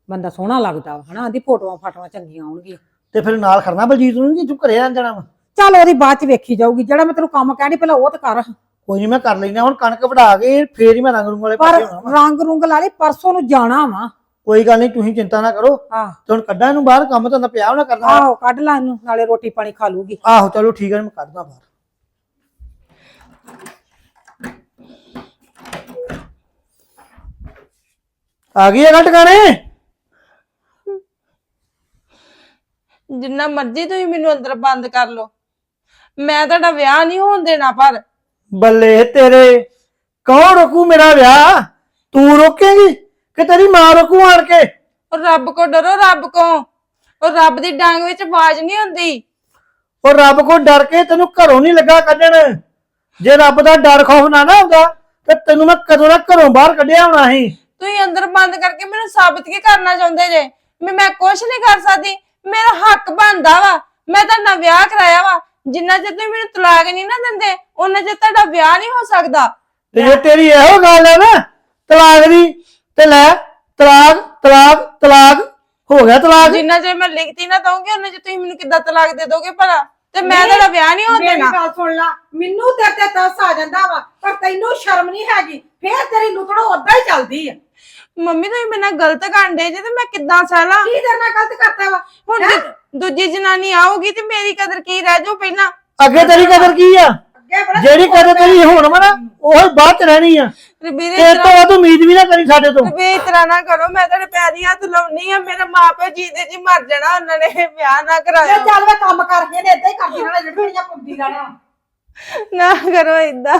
Speaker 3: ਬੰਦਾ ਸੋਹਣਾ ਲੱਗਦਾ ਵਾ ਹਨਾ? ਆਂਦੀ ਫੋਟੋਆਂ ਫਾਟੋਆਂ ਚੰਗੀਆਂ ਆਉਣਗੀਆਂ।
Speaker 2: ਤੇ ਫਿਰ ਨਾਲ ਖੜਨਾ ਬਲਜੀਤ ਨੂੰ ਕਿ ਤੂੰ ਘਰੇ ਰਹਿਣ ਜਾਣਾ ਵਾ।
Speaker 3: ਚੱਲ ਉਹਦੀ ਬਾਅਦ ਚ ਵੇਖੀ ਜਾਊਗੀ ਜਿਹੜਾ ਮੈਂ ਤੈਨੂੰ ਕੰਮ ਕਹਿਣੀ ਪਹਿਲਾਂ ਉਹ ਤਾਂ ਕਰ।
Speaker 2: ਕੋਈ ਨਹੀਂ ਮੈਂ ਕਰ ਲੈਣਾ ਹੁਣ ਕਣਕ ਵਢਾ ਕੇ ਫੇਰ ਹੀ ਮੈਂ ਰੰਗ ਰੂੰਗ ਵਾਲੇ
Speaker 3: ਪਰ
Speaker 2: ਪਾਸੇ ਹੋਣਾ ਵਾ।
Speaker 3: ਰੰਗ ਰੁੰਗ ਲਾ ਲਈ ਪਰਸੋਂ ਨੂੰ ਜਾਣਾ ਵਾ।
Speaker 2: ਕੋਈ ਗੱਲ ਨਹੀਂ ਤੁਸੀਂ ਚਿੰਤਾ ਨਾ ਕਰੋ।
Speaker 3: ਆਹ
Speaker 2: ਤੇ ਹੁਣ ਕੱਢਾਂ ਇਹਨੂੰ ਬਾਹਰ ਕੰਮ ਤਾਂ ਪਿਆ ਹੋਣਾ ਕਰਨਾ।
Speaker 3: ਆਹੋ ਕੱਢ ਲਾ ਇਹਨੂੰ ਨਾਲੇ ਰੋਟੀ ਪਾਣੀ ਖਾ ਲੂਗੀ।
Speaker 2: ਆਹੋ ਚਲੋ ਠੀਕ ਹੈ ਮੈਂ ਕੱਢਦਾ ਬਾਹਰ। ਆ ਗਈ ਹੈ ਟਿਕਾਣੇ
Speaker 1: ਜਿੰਨਾ ਮਰਜ਼ੀ ਤੁਸੀਂ ਮੈਨੂੰ ਅੰਦਰ ਬੰਦ ਕਰ ਲਓ। ਮੈਂ ਤੁਹਾਡਾ ਵਿਆਹ ਨਹੀਂ ਹੋਣ ਦੇਣਾ ਪਰ।
Speaker 2: ਬੱਲੇ ਤੇਰੇ ਕੌਣ ਰੋਕੂ ਮੇਰਾ ਵਿਆਹ? ਤੂੰ ਰੋਕੇਂਗੀ ਕਿ ਤੇਰੀ ਮਾਂ ਰੋਕੂ ਆਣ ਕੇ?
Speaker 1: ਉਹ ਰੱਬ ਕੋ ਡਰੋ ਰੱਬ ਕੋ। ਉਹ ਰੱਬ ਦੀ ਡਾਂਗ ਵਿੱਚ ਆਵਾਜ਼ ਨਹੀਂ ਹੁੰਦੀ।
Speaker 2: ਉਹ ਰੱਬ ਕੋ ਡਰ ਕੇ ਤੈਨੂੰ ਘਰੋਂ ਨਹੀਂ ਲੱਗਾ ਕੱਢਣ। ਜੇ ਰੱਬ ਦਾ ਡਰ ਖੌਫ ਨਾ ਨਾ ਹੁੰਦਾ ਤੇ ਤੈਨੂੰ ਮੈਂ ਕਦੋਂ ਦਾ ਘਰੋਂ ਬਾਹਰ ਕੱਢਿਆ ਹੋਣਾ ਸੀ?
Speaker 1: ਤੁਸੀਂ ਅੰਦਰ ਬੰਦ ਕਰਕੇ ਮੈਨੂੰ ਸਾਬਤ ਕੀ ਕਰਨਾ ਚਾਹੁੰਦੇ ਜੇ? ਮੈਂ ਮੈਂ ਕੁਝ ਨਹੀਂ ਕਰ ਸਕਦੀ। ਮੇਰਾ ਹੱਕ ਬਣਦਾ ਵਾ। ਮੈਂ ਤਾਂ ਨਾ ਵਿਆਹ ਕਰਾਇਆ ਵਾ। ਜਿੰਨਾ ਚਿਰ ਤੁਸੀਂ ਮੈਨੂੰ ਤਲਾਕ ਨਹੀਂ ਨਾ ਦਿੰਦੇ ਉਹਨਾਂ ਚਿਰ ਤੁਹਾਡਾ ਵਿਆਹ ਨਹੀਂ ਹੋ ਸਕਦਾ।
Speaker 2: ਤੇ ਜੇ ਤੇਰੀ ਇਹੋ ਗੱਲ ਹੈ ਨਾ ਤਲਾਕ ਦੀ ਤੇ ਲੈ ਤਲਾਕ ਤਲਾਕ ਤਲਾਕ ਹੋ ਗਿਆ ਤਲਾਕ।
Speaker 1: ਜਿੰਨਾ ਚਿਰ ਮੈਂ ਲਿਖਤੀ ਨਾ ਦਊਂਗੀ ਉਹਨਾਂ ਚਿਰ ਤੁਸੀਂ ਮੈਨੂੰ ਕਿੱਦਾਂ ਤਲਾਕ ਦੇ ਦੋਗੇ ਭਲਾ? ਤੇ ਮੈਂ ਤੁਹਾਡਾ ਵਿਆਹ ਨਹੀਂ ਹੋਣ ਦੇਣਾ।
Speaker 3: ਗੱਲ ਸੁਣ ਲਾ। ਮੈਨੂੰ ਤੇਰੇ ਤੇ ਤਰਸ ਆ ਜਾਂਦਾ ਵਾ ਪਰ ਤੈਨੂੰ ਸ਼ਰਮ ਨਹੀਂ ਹੈਗੀ। ਫੇਰ ਤੇਰੀ ਲੁਕੜੋ ਉਦਾਂ ਹੀ ਚੱਲਦੀ ਆ।
Speaker 1: ਮੰਮੀ ਤੁਸੀਂ ਮੇਰੇ ਨਾਲ ਗਲਤ ਕਾਂਡੇ ਜੇ ਤੇ ਮੈਂ ਕਿੱਦਾਂ ਸਹਿਲਾਂ?
Speaker 3: ਕੀ ਤੇਰੇ ਨਾਲ ਗਲਤ ਕਰਤਾ ਵਾ?
Speaker 1: ਹੁਣ ਦੂ- ਦੂਜੀ ਜਨਾਨੀ ਆਊਗੀ ਤੇ ਮੇਰੀ ਕਦਰ ਕੀ ਰਹਿ ਜਾਊ ਪਹਿਲਾਂ?
Speaker 2: ਅੱਗੇ ਤੇਰੀ ਕਦਰ ਕੀ ਆ?
Speaker 3: ਅੱਗੇ ਬੜਾ
Speaker 2: ਜਿਹੜੀ ਕਦਰ ਤੇਰੀ ਹੁਣ ਵਾ ਨਾ ਉਹ ਬਾਅਦ ਚ ਰਹਿਣੀ ਆ। ਤੇ ਤੋਂ ਵੱਧ ਉਮੀਦ ਵੀ ਨਾ ਕਰੀ ਸਾਡੇ ਤੋਂ।
Speaker 1: ਵੀ ਇਸ ਤਰ੍ਹਾਂ ਨਾ ਕਰੋ ਮੈਂ ਤੁਹਾਡੇ ਪੈਰੀ ਹੱਥ ਲਾਉਣੀ ਆ ਮੇਰੇ ਮਾਪੇ ਜੀਦੇ ਜੀ ਮਰ ਜਾਣਾ ਉਹਨਾਂ ਨੇ ਵਿਆਹ ਨਾ ਕਰਾਇਆ।
Speaker 3: ਚੱਲ ਵੇ ਕੰਮ ਕਰ ਇਹਨੇ ਹੀ ਕਰਦੀ ਰਹਿਣਾ ਜਿਹੜੀ ਜਿਹੜੀਆਂ ਪੁੰਦੀ ਰਹਿਣਾ।
Speaker 1: ਨਾ ਕਰੋ ਇਦਾਂ